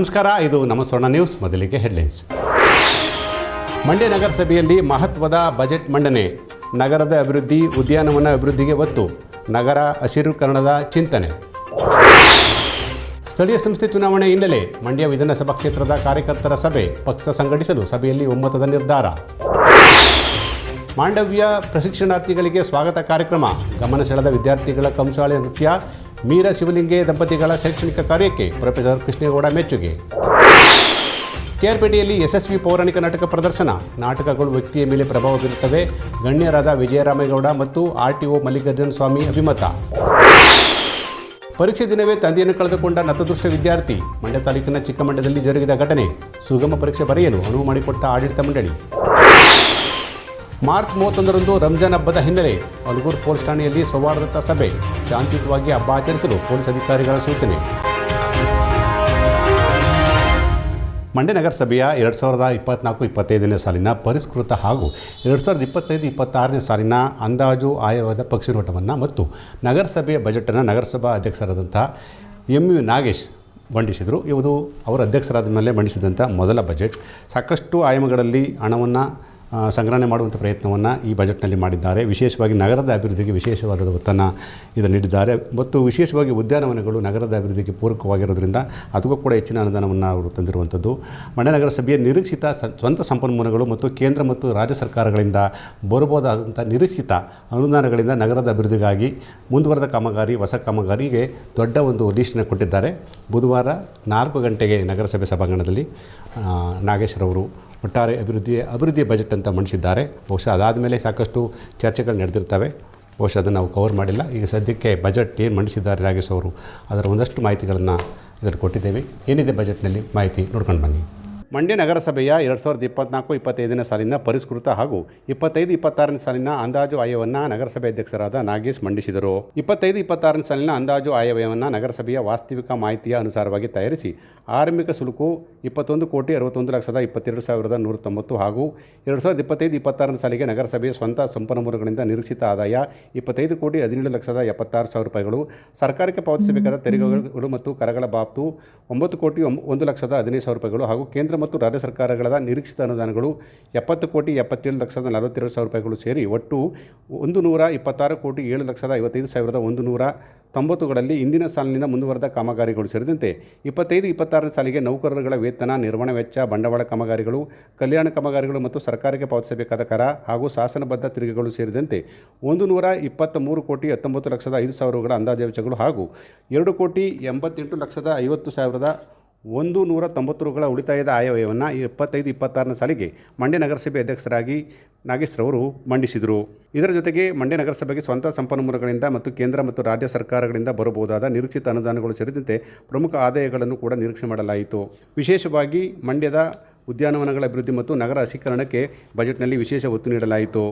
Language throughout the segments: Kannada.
ನಮಸ್ಕಾರ, ಇದು ನಮ್ಮ ಸ್ವರ್ಣ ನ್ಯೂಸ್, ಮೊದಲಿಗೆ ಹೆಡ್ಲೈನ್ಸ್. ಮಂಡ್ಯ ನಗರಸಭೆಯಲ್ಲಿ ಮಹತ್ವದ ಬಜೆಟ್ ಮಂಡನೆ. ನಗರದ ಅಭಿವೃದ್ಧಿ, ಉದ್ಯಾನವನ ಅಭಿವೃದ್ಧಿಗೆ ಒತ್ತು. ನಗರ ಹಸಿರುಕರಣದ ಚಿಂತನೆ. ಸ್ಥಳೀಯ ಸಂಸ್ಥೆ ಚುನಾವಣೆ ಹಿನ್ನೆಲೆ ಮಂಡ್ಯ ವಿಧಾನಸಭಾ ಕ್ಷೇತ್ರದ ಕಾರ್ಯಕರ್ತರ ಸಭೆ ಪಕ್ಷ ಸಂಘಟಿಸಲು ಸಭೆಯಲ್ಲಿ ಒಮ್ಮತದ ನಿರ್ಧಾರ. ಮಾಂಡವ್ಯ ಪ್ರಶಿಕ್ಷಣಾರ್ಥಿಗಳಿಗೆ ಸ್ವಾಗತ ಕಾರ್ಯಕ್ರಮ. ಗಮನ ಸೆಳೆದ ವಿದ್ಯಾರ್ಥಿಗಳ ಕಂಸಾಳೆ ನೃತ್ಯ ಮೀರ ಶಿವಲಿಂಗೆ ದಂಪತಿಗಳ ಶೈಕ್ಷಣಿಕ ಕಾರ್ಯಕ್ಕೆ ಪ್ರೊಫೆಸರ್ ಕೃಷ್ಣೇಗೌಡ ಮೆಚ್ಚುಗೆ. ಕೆಆರ್ಪೇಟೆಯಲ್ಲಿ ಯಶಸ್ವಿ ಪೌರಾಣಿಕ ನಾಟಕ ಪ್ರದರ್ಶನ. ನಾಟಕಗಳು ವ್ಯಕ್ತಿಯ ಮೇಲೆ ಪ್ರಭಾವ ಬೀರುತ್ತವೆ. ಗಣ್ಯರಾದ ವಿಜಯರಾಮೇಗೌಡ ಮತ್ತು ಆರ್ ಟಿ ಮಲ್ಲಿಕಾರ್ಜುನ ಸ್ವಾಮಿ ಅಭಿಮತ. ಪರೀಕ್ಷೆ ದಿನವೇ ತಂದೆಯನ್ನು ಕಳೆದುಕೊಂಡ ನತದೃಷ್ಟ ವಿದ್ಯಾರ್ಥಿ. ಮಂಡ್ಯ ತಾಲೂಕಿನ ಚಿಕ್ಕಮಂಡ್ಯದಲ್ಲಿ ಜರುಗಿದ ಘಟನೆ. ಸುಗಮ ಪರೀಕ್ಷೆ ಬರೆಯಲು ಅನುವು ಮಾಡಿಕೊಟ್ಟ ಆಡಳಿತ ಮಂಡಳಿ. ಮಾರ್ಚ್ ಮೂವತ್ತೊಂದರಂದು ರಂಜಾನ್ ಹಬ್ಬದ ಹಿನ್ನೆಲೆ ಅಲ್ಗೂರ್ ಪೊಲೀಸ್ ಠಾಣೆಯಲ್ಲಿ ಸೌಹಾರ್ದತಾ ಸಭೆ, ಶಾಂತಿಯುತವಾಗಿ ಹಬ್ಬ ಆಚರಿಸಲು ಪೊಲೀಸ್ ಅಧಿಕಾರಿಗಳ ಸೂಚನೆ. ಮಂಡ್ಯ ನಗರಸಭೆಯ ಎರಡು ಸಾವಿರದ ಇಪ್ಪತ್ನಾಲ್ಕು ಇಪ್ಪತ್ತೈದನೇ ಸಾಲಿನ ಪರಿಷ್ಕೃತ ಹಾಗೂ ಎರಡು ಸಾವಿರದ ಇಪ್ಪತ್ತೈದು ಇಪ್ಪತ್ತಾರನೇ ಸಾಲಿನ ಅಂದಾಜು ಆಯವಾದ ಪಕ್ಷಿ ನೋಟವನ್ನು ಮತ್ತು ನಗರಸಭೆಯ ಬಜೆಟನ್ನು ನಗರಸಭಾ ಅಧ್ಯಕ್ಷರಾದಂಥ ಎಂ ಯು ನಾಗೇಶ್ ಮಂಡಿಸಿದರು. ಇವರು ಅವರ ಅಧ್ಯಕ್ಷರಾದ ಮೇಲೆ ಮಂಡಿಸಿದಂಥ ಮೊದಲ ಬಜೆಟ್. ಸಾಕಷ್ಟು ಆಯಾಮಗಳಲ್ಲಿ ಹಣವನ್ನು ಸಂಗ್ರಹಣೆ ಮಾಡುವಂಥ ಪ್ರಯತ್ನವನ್ನು ಈ ಬಜೆಟ್ನಲ್ಲಿ ಮಾಡಿದ್ದಾರೆ. ವಿಶೇಷವಾಗಿ ನಗರದ ಅಭಿವೃದ್ಧಿಗೆ ವಿಶೇಷವಾದ ಒತ್ತನ್ನು ಇದನ್ನು ನೀಡಿದ್ದಾರೆ. ಮತ್ತು ವಿಶೇಷವಾಗಿ ಉದ್ಯಾನವನಗಳು ನಗರದ ಅಭಿವೃದ್ಧಿಗೆ ಪೂರಕವಾಗಿರೋದ್ರಿಂದ ಅದಕ್ಕೂ ಕೂಡ ಹೆಚ್ಚಿನ ಅನುದಾನವನ್ನು ಅವರು ತಂದಿರುವಂಥದ್ದು ಮಂಡ್ಯ ನಗರಸಭೆಯ ನಿರೀಕ್ಷಿತ ಸ್ವಂತ ಸಂಪನ್ಮೂಲಗಳು ಮತ್ತು ಕೇಂದ್ರ ಮತ್ತು ರಾಜ್ಯ ಸರ್ಕಾರಗಳಿಂದ ಬರಬಹುದಾದಂಥ ನಿರೀಕ್ಷಿತ ಅನುದಾನಗಳಿಂದ ನಗರದ ಅಭಿವೃದ್ಧಿಗಾಗಿ ಮುಂದುವರೆದ ಕಾಮಗಾರಿ, ಹೊಸ ಕಾಮಗಾರಿಗೆ ದೊಡ್ಡ ಒಂದು ಲೀಸ್ಟನ್ನು ಕೊಟ್ಟಿದ್ದಾರೆ. ಬುಧವಾರ ನಾಲ್ಕು ಗಂಟೆಗೆ ನಗರಸಭೆ ಸಭಾಂಗಣದಲ್ಲಿ ನಾಗೇಶ್ವರವರು ಒಟ್ಟಾರೆ ಅಭಿವೃದ್ಧಿ ಅಭಿವೃದ್ಧಿ ಬಜೆಟ್ ಅಂತ ಮಂಡಿಸಿದ್ದಾರೆ ಬಹುಶಃ ಅದಾದ ಮೇಲೆ ಸಾಕಷ್ಟು ಚರ್ಚೆಗಳು ನಡೆದಿರ್ತವೆ. ಬಹುಶಃ ಅದನ್ನು ನಾವು ಕವರ್ ಮಾಡಿಲ್ಲ. ಈಗ ಸದ್ಯಕ್ಕೆ ಬಜೆಟ್ ಏನು ಮಂಡಿಸಿದ್ದಾರೆ ರಾಗೇಶ್ ಅವರು, ಅದರ ಒಂದಷ್ಟು ಮಾಹಿತಿಗಳನ್ನು ಇದರಲ್ಲಿ ಕೊಟ್ಟಿದ್ದೇವೆ. ಏನಿದೆ ಬಜೆಟ್ನಲ್ಲಿ ಮಾಹಿತಿ ನೋಡ್ಕೊಂಡು ಬನ್ನಿ. ಮಂಡ್ಯ ನಗರಸಭೆಯ ಎರಡು ಸಾವಿರದ ಇಪ್ಪತ್ನಾಲ್ಕು ಇಪ್ಪತ್ತೈದನೇ ಸಾಲಿನ ಪರಿಷ್ಕೃತ ಹಾಗೂ ಇಪ್ಪತ್ತೈದು ಇಪ್ಪತ್ತಾರನೇ ಸಾಲಿನ ಅಂದಾಜು ಆಯವನ್ನು ನಗರಸಭೆ ಅಧ್ಯಕ್ಷರಾದ ನಾಗೇಶ್ ಮಂಡಿಸಿದರು. ಇಪ್ಪತ್ತೈದು ಇಪ್ಪತ್ತಾರನೇ ಸಾಲಿನ ಅಂದಾಜು ಆಯವ್ಯವನ್ನು ನಗರಸಭೆಯ ವಾಸ್ತವಿಕ ಮಾಹಿತಿಯ ಅನುಸಾರವಾಗಿ ತಯಾರಿಸಿ ಆರಂಭಿಕ ಸುಲುಕು ಇಪ್ಪತ್ತೊಂದು ಕೋಟಿ ಅರವತ್ತೊಂದು ಲಕ್ಷದ ಇಪ್ಪತ್ತೆರಡು ಸಾವಿರದ ನೂರ ತೊಂಬತ್ತು ಹಾಗೂ ಎರಡು ಸಾವಿರದ ಇಪ್ಪತ್ತೈದು ಇಪ್ಪತ್ತಾರನೇ ಸಾಲಿಗೆ ನಗರಸಭೆಯ ಸ್ವಂತ ಸಂಪನ್ಮೂಲಗಳಿಂದ ನಿರೀಕ್ಷಿತ ಆದಾಯ ಇಪ್ಪತ್ತೈದು ಕೋಟಿ ಹದಿನೇಳು ಲಕ್ಷದ ಎಪ್ಪತ್ತಾರು ಸಾವಿರ ರೂಪಾಯಿಗಳು. ಸರ್ಕಾರಕ್ಕೆ ಪಾವತಿಸಬೇಕಾದ ತೆರಿಗೆಗಳು ಮತ್ತು ಕರಗಳ ಬಾಬ್ತು ಒಂಬತ್ತು ಕೋಟಿ ಒಂದು ಲಕ್ಷದ ಹದಿನೈದು ಸಾವಿರ ರೂಪಾಯಿಗಳು ಹಾಗೂ ಕೇಂದ್ರ ಮತ್ತು ರಾಜ್ಯ ಸರ್ಕಾರಗಳ ನಿರೀಕ್ಷಿತ ಅನುದಾನಗಳು ಎಪ್ಪತ್ತು ಕೋಟಿ ಎಪ್ಪತ್ತೇಳು ಲಕ್ಷದ ನಲವತ್ತೆರಡು ಸಾವಿರ ರೂಪಾಯಿಗಳು ಸೇರಿ ಒಟ್ಟು ಒಂದು ನೂರ ಇಪ್ಪತ್ತಾರು ಕೋಟಿ ಏಳು ಲಕ್ಷದ ಐವತ್ತೈದು ಸಾವಿರದ ಒಂದು ನೂರ ತೊಂಬತ್ತುಗಳಲ್ಲಿ ಇಂದಿನ ಸಾಲಿನಿಂದ ಮುಂದುವರೆದ ಕಾಮಗಾರಿಗಳು ಸೇರಿದಂತೆ ಇಪ್ಪತ್ತೈದು, ಇಪ್ಪತ್ತಾರನೇ ಸಾಲಿಗೆ ನೌಕರರುಗಳ ವೇತನ, ನಿರ್ವಹಣಾ ವೆಚ್ಚ, ಬಂಡವಾಳ ಕಾಮಗಾರಿಗಳು, ಕಲ್ಯಾಣ ಕಾಮಗಾರಿಗಳು ಮತ್ತು ಸರ್ಕಾರಕ್ಕೆ ಪಾವತಿಸಬೇಕಾದ ಕರ ಹಾಗೂ ಶಾಸನಬದ್ಧ ತೆರಿಗೆಗಳು ಸೇರಿದಂತೆ ಒಂದು ನೂರ ಇಪ್ಪತ್ತ ಮೂರು ಕೋಟಿ ಹತ್ತೊಂಬತ್ತು ಲಕ್ಷದ ಐದು ಸಾವಿರಗಳ ಅಂದಾಜು ವೆಚ್ಚಗಳು ಹಾಗೂ ಎರಡು ಕೋಟಿ ಎಂಬತ್ತೆಂಟು ಲಕ್ಷದ ಐವತ್ತು ಸಾವಿರದ ಒಂದು ನೂರ ತೊಂಬತ್ತು ರೂಗಳ ಉಳಿತಾಯದ ಆಯವ್ಯಯವನ್ನು ಇಪ್ಪತ್ತೈದು ಇಪ್ಪತ್ತಾರನೇ ಸಾಲಿಗೆ ಮಂಡ್ಯ ನಗರಸಭೆ ಅಧ್ಯಕ್ಷರಾಗಿ ನಾಗೇಶ್ರವರು ಮಂಡಿಸಿದರು. ಇದರ ಜೊತೆಗೆ ಮಂಡ್ಯ ನಗರಸಭೆಗೆ ಸ್ವಂತ ಸಂಪನ್ಮೂಲಗಳಿಂದ ಮತ್ತು ಕೇಂದ್ರ ಮತ್ತು ರಾಜ್ಯ ಸರ್ಕಾರಗಳಿಂದ ಬರಬಹುದಾದ ನಿರೀಕ್ಷಿತ ಅನುದಾನಗಳು ಸೇರಿದಂತೆ ಪ್ರಮುಖ ಆದಾಯಗಳನ್ನು ಕೂಡ ನಿರೀಕ್ಷೆ ಮಾಡಲಾಯಿತು. ವಿಶೇಷವಾಗಿ ಮಂಡ್ಯದ ಉದ್ಯಾನವನಗಳ ಅಭಿವೃದ್ಧಿ ಮತ್ತು ನಗರ ಹಸೀಕರಣಕ್ಕೆ ಬಜೆಟ್ನಲ್ಲಿ ವಿಶೇಷ ಒತ್ತು ನೀಡಲಾಯಿತು.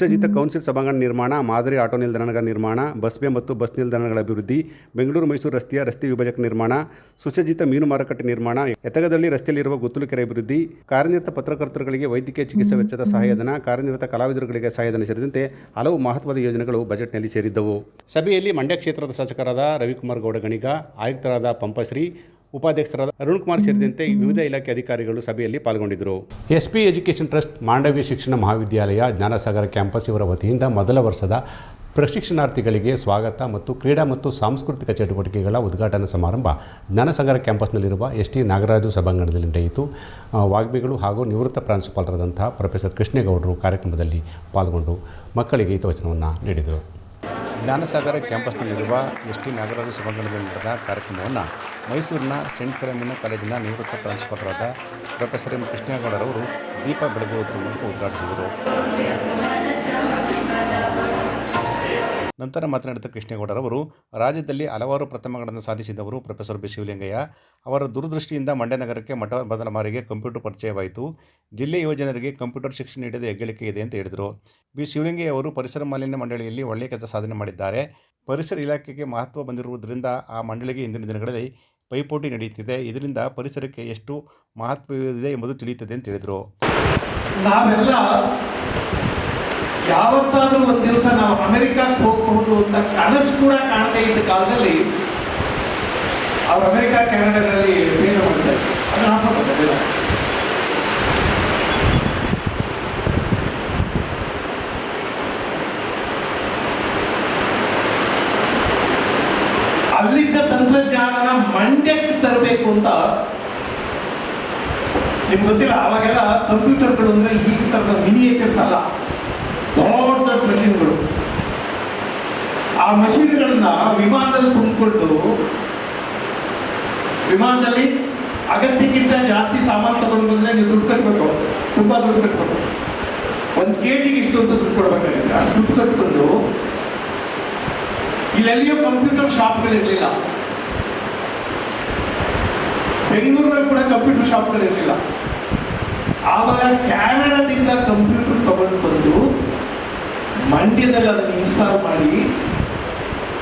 ಸುಸಜ್ಜಿತ ಕೌನ್ಸಿಲ್ ಸಭಾಂಗಣ ನಿರ್ಮಾಣ, ಮಾದರಿ ಆಟೋ ನಿಲ್ದಾಣಗಳ ನಿರ್ಮಾಣ, ಬಸ್ ಮತ್ತು ಬಸ್ ನಿಲ್ದಾಣಗಳ ಅಭಿವೃದ್ಧಿ, ಬೆಂಗಳೂರು ಮೈಸೂರು ರಸ್ತೆಯ ರಸ್ತೆ ವಿಭಜಕ ನಿರ್ಮಾಣ, ಸುಸಜ್ಜಿತ ಮೀನು ಮಾರುಕಟ್ಟೆ ನಿರ್ಮಾಣ ಎತಗದಲ್ಲಿ ರಸ್ತೆಯಲ್ಲಿರುವ ಗುತ್ತಲು ಕೆರೆ ಅಭಿವೃದ್ಧಿ, ಕಾರ್ಯನಿರತ ಪತ್ರಕರ್ತರುಗಳಿಗೆ ವೈದ್ಯಕೀಯ ಚಿಕಿತ್ಸಾ ವೆಚ್ಚದ ಸಹಾಯಧನ, ಕಾರ್ಯನಿರತ ಕಲಾವಿದರುಗಳಿಗೆ ಸಹಾಯಧನ ಸೇರಿದಂತೆ ಹಲವು ಮಹತ್ವದ ಯೋಜನೆಗಳು ಬಜೆಟ್ನಲ್ಲಿ ಸೇರಿದ್ದವು. ಸಭೆಯಲ್ಲಿ ಮಂಡ್ಯ ಕ್ಷೇತ್ರದ ಶಾಸಕರಾದ ರವಿಕುಮಾರ್ ಗೌಡ ಗಣಿಗ, ಆಯುಕ್ತರಾದ ಪಂಪಶ್ರೀ ಉಪಾಧ್ಯಕ್ಷರಾದ ಅರುಣ್ ಕುಮಾರ್ ಸೇರಿದಂತೆ ವಿವಿಧ ಇಲಾಖೆ ಅಧಿಕಾರಿಗಳು ಸಭೆಯಲ್ಲಿ ಪಾಲ್ಗೊಂಡಿದ್ದರು. ಎಸ್ಪಿ ಎಜುಕೇಷನ್ ಟ್ರಸ್ಟ್, ಮಾಂಡವ್ಯ ಶಿಕ್ಷಣ ಮಹಾವಿದ್ಯಾಲಯ, ಜ್ಞಾನಸಾಗರ ಕ್ಯಾಂಪಸ್ ಇವರ ವತಿಯಿಂದ ಮೊದಲ ವರ್ಷದ ಪ್ರಶಿಕ್ಷಣಾರ್ಥಿಗಳಿಗೆ ಸ್ವಾಗತ ಮತ್ತು ಕ್ರೀಡಾ ಮತ್ತು ಸಾಂಸ್ಕೃತಿಕ ಚಟುವಟಿಕೆಗಳ ಉದ್ಘಾಟನಾ ಸಮಾರಂಭ ಜ್ಞಾನಸಾಗರ ಕ್ಯಾಂಪಸ್ನಲ್ಲಿರುವ ಎಸ್ ಟಿ ನಾಗರಾಜು ಸಭಾಂಗಣದಲ್ಲಿ ನಡೆಯಿತು. ವಾಗ್ಮಿಗಳು ಹಾಗೂ ನಿವೃತ್ತ ಪ್ರಾಂಶುಪಾಲರಾದಂತಹ ಪ್ರೊಫೆಸರ್ ಕೃಷ್ಣೇಗೌಡರು ಕಾರ್ಯಕ್ರಮದಲ್ಲಿ ಪಾಲ್ಗೊಂಡು ಮಕ್ಕಳಿಗೆ ಹಿತವಚನವನ್ನು ನೀಡಿದರು. ಜ್ಞಾನಸಾಗರ ಕ್ಯಾಂಪಸ್ನಲ್ಲಿರುವ ಎಸ್ ಟಿ ನಾಗರಾಜ ಸಭಾಂಗಣದಲ್ಲಿ ನಡೆದ ಕಾರ್ಯಕ್ರಮವನ್ನು ಮೈಸೂರಿನ ಸೆಂಟ್ ಫಿಲಮಿನ ಕಾಲೇಜಿನ ನಿವೃತ್ತ ಪ್ರಾಂಶುಪಾಲರಾದ ಪ್ರೊಫೆಸರ್ ಎಂ ಕೃಷ್ಣೇಗೌಡರವರು ದೀಪ ಬೆಳಗುವುದರ ಮೂಲಕ ಉದ್ಘಾಟಿಸಿದರು ನಂತರ ಮಾತನಾಡಿದ ಕೃಷ್ಣೇಗೌಡರವರು ರಾಜ್ಯದಲ್ಲಿ ಹಲವಾರು ಪ್ರಥಮಗಳನ್ನು ಸಾಧಿಸಿದವರು ಪ್ರೊಫೆಸರ್ ಬಿ ಶಿವಲಿಂಗಯ್ಯ ಅವರ ದೂರದೃಷ್ಟಿಯಿಂದ ಮಂಡ್ಯ ನಗರಕ್ಕೆ ಮಠ ಮೊದಲ ಮಾರಿಗೆ ಕಂಪ್ಯೂಟರ್ ಪರಿಚಯವಾಯಿತು. ಜಿಲ್ಲೆ ಯುವಜನರಿಗೆ ಕಂಪ್ಯೂಟರ್ ಶಿಕ್ಷಣ ನೀಡಿದ ಹೆಗ್ಗಳಿಕೆ ಇದೆ ಅಂತ ಹೇಳಿದರು. ಬಿ ಶಿವಲಿಂಗಯ್ಯ ಅವರು ಪರಿಸರ ಮಾಲಿನ್ಯ ಮಂಡಳಿಯಲ್ಲಿ ಒಳ್ಳೆಯ ಕೆಲಸ ಸಾಧನೆ ಮಾಡಿದ್ದಾರೆ. ಪರಿಸರ ಇಲಾಖೆಗೆ ಮಹತ್ವ ಬಂದಿರುವುದರಿಂದ ಆ ಮಂಡಳಿಗೆ ಇಂದಿನ ದಿನಗಳಲ್ಲಿ ಪೈಪೋಟಿ ನಡೆಯುತ್ತಿದೆ. ಇದರಿಂದ ಪರಿಸರಕ್ಕೆ ಎಷ್ಟು ಮಹತ್ವವಿದೆ ಎಂಬುದು ತಿಳಿಯುತ್ತದೆ ಅಂತ ಹೇಳಿದರು. ಯಾವತ್ತಾದ್ರೂ ಒಂದು ದಿವಸ ನಾವು ಅಮೆರಿಕಕ್ಕೆ ಹೋಗಬಹುದು ಅಂತ ಕನಸು ಕೂಡ ಕಾಣದೇ ಇದ್ದ ಕಾಲದಲ್ಲಿ ಅವ್ರು ಅಮೆರಿಕ, ಕೆನಡಾದಲ್ಲಿ ಏನು ಮಾಡ್ತಾರೆ ಅದು ಹಾಕೋದಿಲ್ಲ ಅಲ್ಲಿದ್ದ ತಂತ್ರಜ್ಞಾನನ ಮಂಡ್ಯಕ್ಕೆ ತರಬೇಕು ಅಂತ ನಿಮ್ಗೆ ಗೊತ್ತಿಲ್ಲ ಅವಾಗೆಲ್ಲ ಕಂಪ್ಯೂಟರ್ಗಳು ಅಂದ್ರೆ ಈ ತರದ ಮಿನಿಯೇಚರ್ಸ್ ಅಲ್ಲ. ದೊಡ್ಡ ಮಷಿನ್ಗಳು. ಆ ಮಷಿನ್ಗಳನ್ನ ವಿಮಾನದಲ್ಲಿ ತುಂಬಿಕೊಂಡು, ವಿಮಾನದಲ್ಲಿ ಅಗತ್ಯಕ್ಕಿಂತ ಜಾಸ್ತಿ ಸಾಮಾನು ತಗೊಂಡು ಬಂದ್ರೆ ನೀವು ದುಡ್ಡು ಕಟ್ಟಬೇಕು ತುಂಬಾ ದುಡ್ಡು ಕಟ್ಟಬೇಕು ಒಂದು ಕೆ ಜಿಗೆ ಇಷ್ಟು ಅಂತ ದುಡ್ಡು ಅಷ್ಟು ದುಡ್ಡು ಕಟ್ಕೊಂಡು, ಇಲ್ಲೆಲ್ಲಿಯೂ ಕಂಪ್ಯೂಟರ್ ಶಾಪ್ಗಳಿರಲಿಲ್ಲ ಬೆಂಗಳೂರಲ್ಲಿ ಕೂಡ ಕಂಪ್ಯೂಟರ್ ಶಾಪ್ಗಳಿರಲಿಲ್ಲ ಆವಾಗ ಕ್ಯಾನಡಾದಿಂದ ಕಂಪ್ಯೂಟರ್ ಮಂಡ್ಯದಲ್ಲಿ ಅದನ್ನು ಇನ್ಸ್ಟಾಲ್ ಮಾಡಿ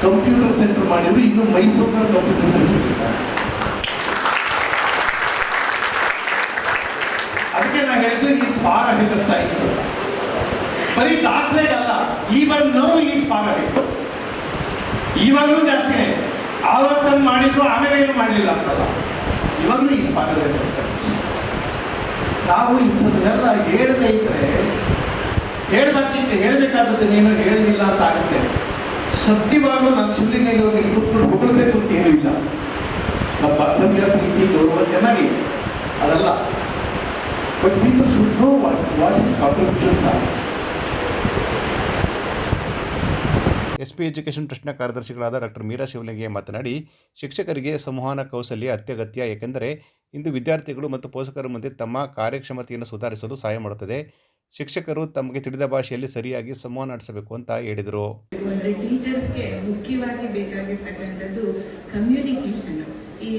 ಕಂಪ್ಯೂಟರ್ ಸೆಂಟರ್ ಮಾಡಿದ್ರು, ಇನ್ನು ಮೈಸೂರಿನಲ್ಲಿ ಕಂಪ್ಯೂಟರ್ ಸೆಂಟರ್ ಅದಕ್ಕೆ ನಾನು ಹೇಳಿದ್ರೆ ಈ ಸ್ಪಾರ ಹೇಳ್ತಾ ಇತ್ತು. ಬರೀ ದಾಖಲೆ ಅಲ್ಲ ಈವನ್ ನೋ ಈ ಸ್ಪಾರ ಹೇಗೆ ಇವಾಗಲೂ ಜಾಸ್ತಿ. ಆವತ್ತನ್ನು ಮಾಡಿದ್ರು, ಆಮೇಲೆ ಏನು ಮಾಡಲಿಲ್ಲ ಅಂತಲ್ಲ. ಇವಾಗಲೂ ಈ ಸ್ಪಾರ ನಾವು ಇಂಥದ್ದನ್ನೆಲ್ಲ ಹೇಳದೇ ಇದ್ರೆ ಹೇಳ್ಬೇಕಿತ್ತು ನೀನು ಹೇಳಲಿಲ್ಲ ಅಂತ ಆಗುತ್ತೆ. ಸತ್ಯವಾಗಲೂ ನನ್ನ ಶಿವಲಿಂಗಯ್ಯವ್ರಿಗೆ ಕೂತ್ಕೊಂಡು ಹೊಗಳಬೇಕು ಅಂತ ಏನೂ ಇಲ್ಲ. ನಮ್ಮ ಬಾಂಧವ್ಯ, ಪ್ರೀತಿ, ಗೌರವ ಚೆನ್ನಾಗಿ ಅದಲ್ಲ but people should know what what is contributions R S P education ಟ್ರಸ್ಟ್ನ ಕಾರ್ಯದರ್ಶಿಗಳಾದ ಡಾಕ್ಟರ್ ಮೀರಾ ಶಿವಲಿಂಗಯ್ಯ ಮಾತನಾಡಿ, ಶಿಕ್ಷಕರಿಗೆ ಸಂವಹನ ಕೌಶಲ್ಯ ಅತ್ಯಗತ್ಯ, ಏಕೆಂದರೆ ಇಂದು ವಿದ್ಯಾರ್ಥಿಗಳು ಮತ್ತು ಪೋಷಕರ ಮುಂದೆ ತಮ್ಮ ಕಾರ್ಯಕ್ಷಮತೆಯನ್ನು ಸುಧಾರಿಸಲು ಸಹಾಯ ಮಾಡುತ್ತದೆ. ಶಿಕ್ಷಕರು ತಮಗೆ ತಿಳಿದ ಭಾಷೆಯಲ್ಲಿ ಸರಿಯಾಗಿ ಸಂವಹನ ನಡೆಸಬೇಕು ಅಂತ ಹೇಳಿದರು. ಅಂದ್ರೆ ಟೀಚರ್ಸ್ಗೆ ಮುಖ್ಯವಾಗಿ ಬೇಕಾಗಿರ್ತಕ್ಕಂಥದ್ದು ಕಮ್ಯುನಿಕೇಶನ್ ಈ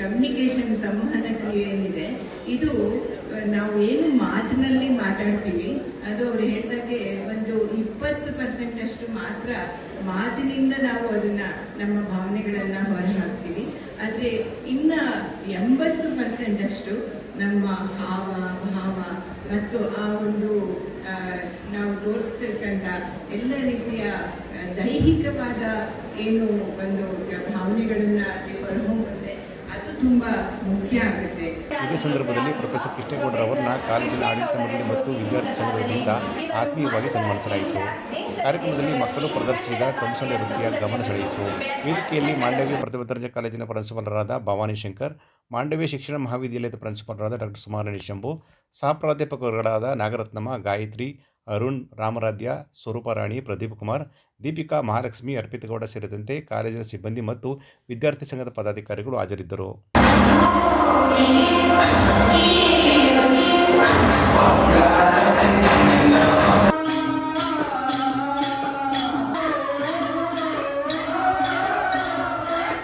ಕಮ್ಯುನಿಕೇಶನ್ ಸಂವಹನ ಕ್ರಿಯೆ ಏನಿದೆ, ಇದು ನಾವು ಏನು ಮಾತಿನಲ್ಲಿ ಮಾತಾಡ್ತೀವಿ, ಅದು ಅವ್ರು ಹೇಳ್ದಾಗೆ ಒಂದು ಇಪ್ಪತ್ತು ಪರ್ಸೆಂಟ್ ಅಷ್ಟು ಮಾತ್ರ ಮಾತಿನಿಂದ ನಾವು ಅದನ್ನ ನಮ್ಮ ಭಾವನೆಗಳನ್ನ ಹೊರ ಹಾಕ್ತೀವಿ. ಆದ್ರೆ ಇನ್ನ ಎಂಬತ್ತು ಪರ್ಸೆಂಟ್ ಅಷ್ಟು ನಮ್ಮ ಹಾವ ಭಾವ ಮತ್ತು ಆ ಒಂದು ನಾವು ತೋರಿಸ್ತಕ್ಕಂಥ ಎಲ್ಲ ರೀತಿಯ ದೈಹಿಕವಾದ ಏನು ಒಂದು ಭಾವನೆಗಳನ್ನ ಹೊರಹೊಮ್ಮುತ್ತೆ, ಅದು ತುಂಬಾ ಮುಖ್ಯ ಆಗುತ್ತೆ. ಇದೇ ಸಂದರ್ಭದಲ್ಲಿ ಪ್ರೊಫೆಸರ್ ಕೃಷ್ಣೇಗೌಡರ ಅವರನ್ನ ಕಾಲೇಜಿನ ಆಡಳಿತ ಮಂಡಳಿ ಮತ್ತು ವಿದ್ಯಾರ್ಥಿ ಸಂಘದ ವತಿಯಿಂದ ಆತ್ಮೀಯವಾಗಿ ಸನ್ಮಾನಿಸಲಾಯಿತು. ಕಾರ್ಯಕ್ರಮದಲ್ಲಿ ಮಕ್ಕಳು ಪ್ರದರ್ಶಿಸಿದ ಕೌಶಲ್ಯ ವೃತ್ತಿಯ ಗಮನ ಸೆಳೆಯಿತು. ವೇದಿಕೆಯಲ್ಲಿ ಮಾಂಡವ್ಯ ದರ್ಜೆ ಕಾಲೇಜಿನ ಪ್ರಾಂಶುಪಾಲರಾದ ಭವಾನಿ ಶಂಕರ್ ಮಾಂಡವ್ಯ ಶಿಕ್ಷಣ ಮಹಾವಿದ್ಯಾಲಯದ ಪ್ರಿನ್ಸಿಪಾಲರಾದ ಡಾಕ್ಟರ್ ಸುಮಾರಣಿ ಶಂಭು ಸಹ ಪ್ರಾಧ್ಯಾಪಕರುಗಳಾದ ನಾಗರತ್ನಮ್ಮ, ಗಾಯತ್ರಿ, ಅರುಣ್, ರಾಮರಾಧ್ಯ, ಸ್ವರೂಪರಾಣಿ, ಪ್ರದೀಪ್ ಕುಮಾರ್, ದೀಪಿಕಾ ಮಹಾಲಕ್ಷ್ಮಿ, ಅರ್ಪಿತಗೌಡ ಸೇರಿದಂತೆ ಕಾಲೇಜಿನ ಸಿಬ್ಬಂದಿ ಮತ್ತು ವಿದ್ಯಾರ್ಥಿ ಸಂಘದ ಪದಾಧಿಕಾರಿಗಳು ಹಾಜರಿದ್ದರು.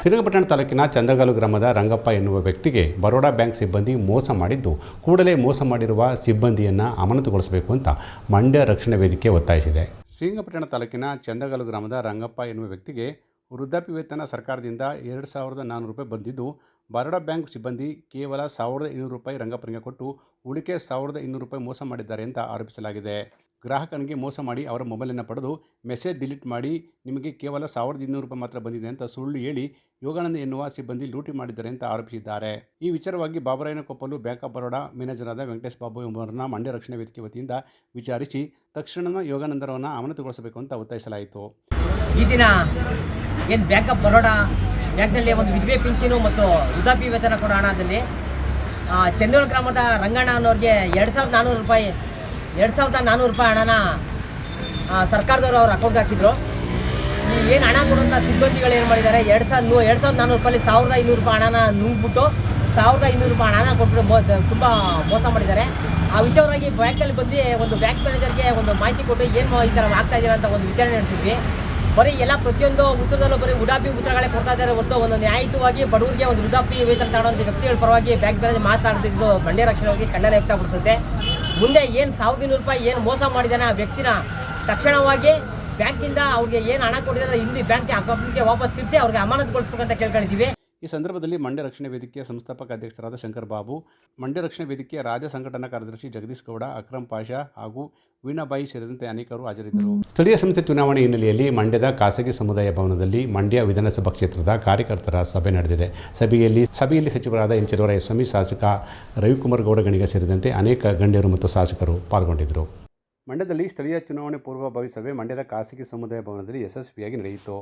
ಶ್ರೀರಂಗಪಟ್ಟಣ ತಾಲೂಕಿನ ಚಂದಗಾಲು ಗ್ರಾಮದ ರಂಗಪ್ಪ ಎನ್ನುವ ವ್ಯಕ್ತಿಗೆ ಬರೋಡಾ ಬ್ಯಾಂಕ್ ಸಿಬ್ಬಂದಿ ಮೋಸ ಮಾಡಿದ್ದು, ಕೂಡಲೇ ಮೋಸ ಮಾಡಿರುವ ಸಿಬ್ಬಂದಿಯನ್ನು ಅಮಾನತುಗೊಳಿಸಬೇಕು ಅಂತ ಮಂಡ್ಯ ರಕ್ಷಣಾ ವೇದಿಕೆ ಒತ್ತಾಯಿಸಿದೆ. ಶ್ರೀರಂಗಪಟ್ಟಣ ತಾಲೂಕಿನ ಚಂದಗಾಲು ಗ್ರಾಮದ ರಂಗಪ್ಪ ಎನ್ನುವ ವ್ಯಕ್ತಿಗೆ ವೃದ್ಧಾಪ್ಯ ವೇತನ ಸರ್ಕಾರದಿಂದ ಎರಡು ಸಾವಿರದ ನಾನ್ನೂರು ರೂಪಾಯಿ ಬಂದಿದ್ದು, ಬರೋಡಾ ಬ್ಯಾಂಕ್ ಸಿಬ್ಬಂದಿ ಕೇವಲ ಸಾವಿರದ ಇನ್ನೂರು ರೂಪಾಯಿ ರಂಗಪ್ಪನಿಗೆ ಕೊಟ್ಟು, ಉಳಿಕೆ ಸಾವಿರದ ಇನ್ನೂರು ರೂಪಾಯಿ ಮೋಸ ಮಾಡಿದ್ದಾರೆ ಅಂತ ಆರೋಪಿಸಲಾಗಿದೆ. ಗ್ರಾಹಕನಿಗೆ ಮೋಸ ಮಾಡಿ ಅವರ ಮೊಬೈಲನ್ನು ಪಡೆದು ಮೆಸೇಜ್ ಡಿಲೀಟ್ ಮಾಡಿ ನಿಮಗೆ ಕೇವಲ ಸಾವಿರದ ಇನ್ನೂರು ರೂಪಾಯಿ ಮಾತ್ರ ಬಂದಿದೆ ಅಂತ ಸುಳ್ಳು ಹೇಳಿ ಯೋಗಾನಂದ ಎನ್ನುವ ಸಿಬ್ಬಂದಿ ಲೂಟಿ ಮಾಡಿದ್ದಾರೆ ಅಂತ ಆರೋಪಿಸಿದ್ದಾರೆ. ಈ ವಿಚಾರವಾಗಿ Babarayana Koppalu bank of Baroda manager ಆದ ವೆಂಕಟೇಶ್ ಬಾಬು ಎಂಬುವರನ್ನ ಮಂಡ್ಯ ರಕ್ಷಣಾ ವೇದಿಕೆ ವತಿಯಿಂದ ವಿಚಾರಿಸಿ ತಕ್ಷಣ ಯೋಗಾನಂದರವನ್ನು ಅಮಾನತುಗೊಳಿಸಬೇಕು ಅಂತ ಒತ್ತಾಯಿಸಲಾಯಿತು. ಈ ದಿನ ಏನು ಬ್ಯಾಂಕ್ ಆಫ್ ಬರೋಡಾ ಬ್ಯಾಂಕ್ನಲ್ಲಿ ಒಂದು ವಿಧವೆ ಪಿಂಚಣಿ ಮತ್ತು ವೃದ್ಧಾಪ್ಯ ವೇತನ ಕೊಡೋ ಹಣದಲ್ಲಿ ಗ್ರಾಮದ ರಂಗಣ್ಣ ಅನ್ನೋರಿಗೆ ಎರಡು ಸಾವಿರದ ನಾನ್ನೂರು ರೂಪಾಯಿ ಎರಡು ಸಾವಿರದ ನಾನ್ನೂರು ರೂಪಾಯಿ ಹಣನ ಸರ್ಕಾರದವರು ಅವ್ರ ಅಕೌಂಟ್ಗೆ ಹಾಕಿದ್ರು. ಈ ಏನು ಹಣ ಕೊಡುವಂಥ ಸಿಬ್ಬಂದಿಗಳು ಏನು ಮಾಡಿದ್ದಾರೆ? ಎರಡು ಸಾವಿರದ ನೂ ಎರಡು ಸಾವಿರದ ನಾನ್ನೂರು ರೂಪಾಯಿ ಸಾವಿರದ ಐನೂರು ರೂಪಾಯಿ ಹಣನ ನುಂಗ್ಬಿಟ್ಟು ಸಾವಿರದ ಐನೂರು ರೂಪಾಯಿ ಹಣನ ಕೊಟ್ಬಿಟ್ಟು ಮೋ ತುಂಬ ಮೋಸ ಮಾಡಿದ್ದಾರೆ. ಆ ವಿಚಾರವಾಗಿ ಬ್ಯಾಂಕಲ್ಲಿ ಬಂದು ಒಂದು ಬ್ಯಾಂಕ್ ಮ್ಯಾನೇಜರ್ಗೆ ಒಂದು ಮಾಹಿತಿ ಕೊಟ್ಟು ಏನು ಈ ಥರ ಆಗ್ತಾ ಅಂತ ಒಂದು ವಿಚಾರಣೆ ನಡೆಸಿದ್ವಿ. ಬರೀ ಎಲ್ಲ ಪ್ರತಿಯೊಂದು ಉತ್ತರದಲ್ಲೂ ಬರೀ ಉಡಾಪಿ ಉತ್ತರಗಳೇ ಕೊಡ್ತಾ ಇದ್ದಾರೆ. ಹೊರತು ಒಂದು ನ್ಯಾಯಿತವಾಗಿ ಬಡವರಿಗೆ ಒಂದು ಉದಾಪಿ ವೇತನ ತಗೊಳ್ಳೋಂಥ ವ್ಯಕ್ತಿಗಳ ಪರವಾಗಿ ಬ್ಯಾಂಕ್ ಬೇರೆ ಮಾತಾಡ್ತಿದ್ದು ಬಂಡೆ ರಕ್ಷಣೆಗೆ ವ್ಯಕ್ತ ವ್ಯಕ್ತಪಡಿಸುತ್ತೆ ಮುಂದೆ ಏನು ಸಾವಿರದ ಇನ್ನೂರು ರೂಪಾಯಿ ಏನು ಮೋಸ ಮಾಡಿದಾನೆ ಆ ವ್ಯಕ್ತಿನ ತಕ್ಷಣವಾಗಿ ಬ್ಯಾಂಕಿಂದ ಅವ್ರಿಗೆ ಏನು ಹಣ ಕೊಟ್ಟಿದ್ದಾರೆ ಇಲ್ಲಿ ಬ್ಯಾಂಕ್ ಅಕೌಂಟ್ಗೆ ವಾಪಸ್ ತಿರ್ಸಿ ಅವ್ರಿಗೆ ಅಮಾನತುಗೊಳಿಸ್ಬೇಕಂತ ಕೇಳ್ಕೊಂಡಿದ್ದೀವಿ. ಈ ಸಂದರ್ಭದಲ್ಲಿ ಮಂಡ್ಯ ರಕ್ಷಣೆ ವೇದಿಕೆಯ ಸಂಸ್ಥಾಪಕ ಅಧ್ಯಕ್ಷರಾದ ಶಂಕರ್ ಬಾಬು ಮಂಡ್ಯ ರಕ್ಷಣೆ ವೇದಿಕೆಯ ರಾಜ್ಯ ಸಂಘಟನಾ ಕಾರ್ಯದರ್ಶಿ ಜಗದೀಶ್ ಗೌಡ, ಅಕ್ರಮ್ ಪಾಷಾ ಹಾಗೂ ವೀಣಾಬಾಯಿ ಸೇರಿದಂತೆ ಅನೇಕರು ಹಾಜರಿದ್ದರು. ಸ್ಥಳೀಯ ಸಂಸ್ಥೆ ಚುನಾವಣೆ ಹಿನ್ನೆಲೆಯಲ್ಲಿ ಮಂಡ್ಯದ ಖಾಸಗಿ ಸಮುದಾಯ ಭವನದಲ್ಲಿ ಮಂಡ್ಯ ವಿಧಾನಸಭಾ ಕ್ಷೇತ್ರದ ಕಾರ್ಯಕರ್ತರ ಸಭೆ ನಡೆದಿದೆ. ಸಭೆಯಲ್ಲಿ ಸಭೆಯಲ್ಲಿ ಸಚಿವರಾದ ಎನ್ ಸ್ವಾಮಿ ಶಾಸಕ ರವಿಕುಮಾರ್ ಗೌಡ ಗಣಿಗ ಸೇರಿದಂತೆ ಅನೇಕ ಗಣ್ಯರು ಮತ್ತು ಶಾಸಕರು ಪಾಲ್ಗೊಂಡಿದ್ದರು. ಮಂಡ್ಯದಲ್ಲಿ ಸ್ಥಳೀಯ ಚುನಾವಣೆ ಪೂರ್ವಭಾವಿ ಸಭೆ ಮಂಡ್ಯದ ಖಾಸಗಿ ಸಮುದಾಯ ಭವನದಲ್ಲಿ ಯಶಸ್ವಿಯಾಗಿ ನಡೆಯಿತು.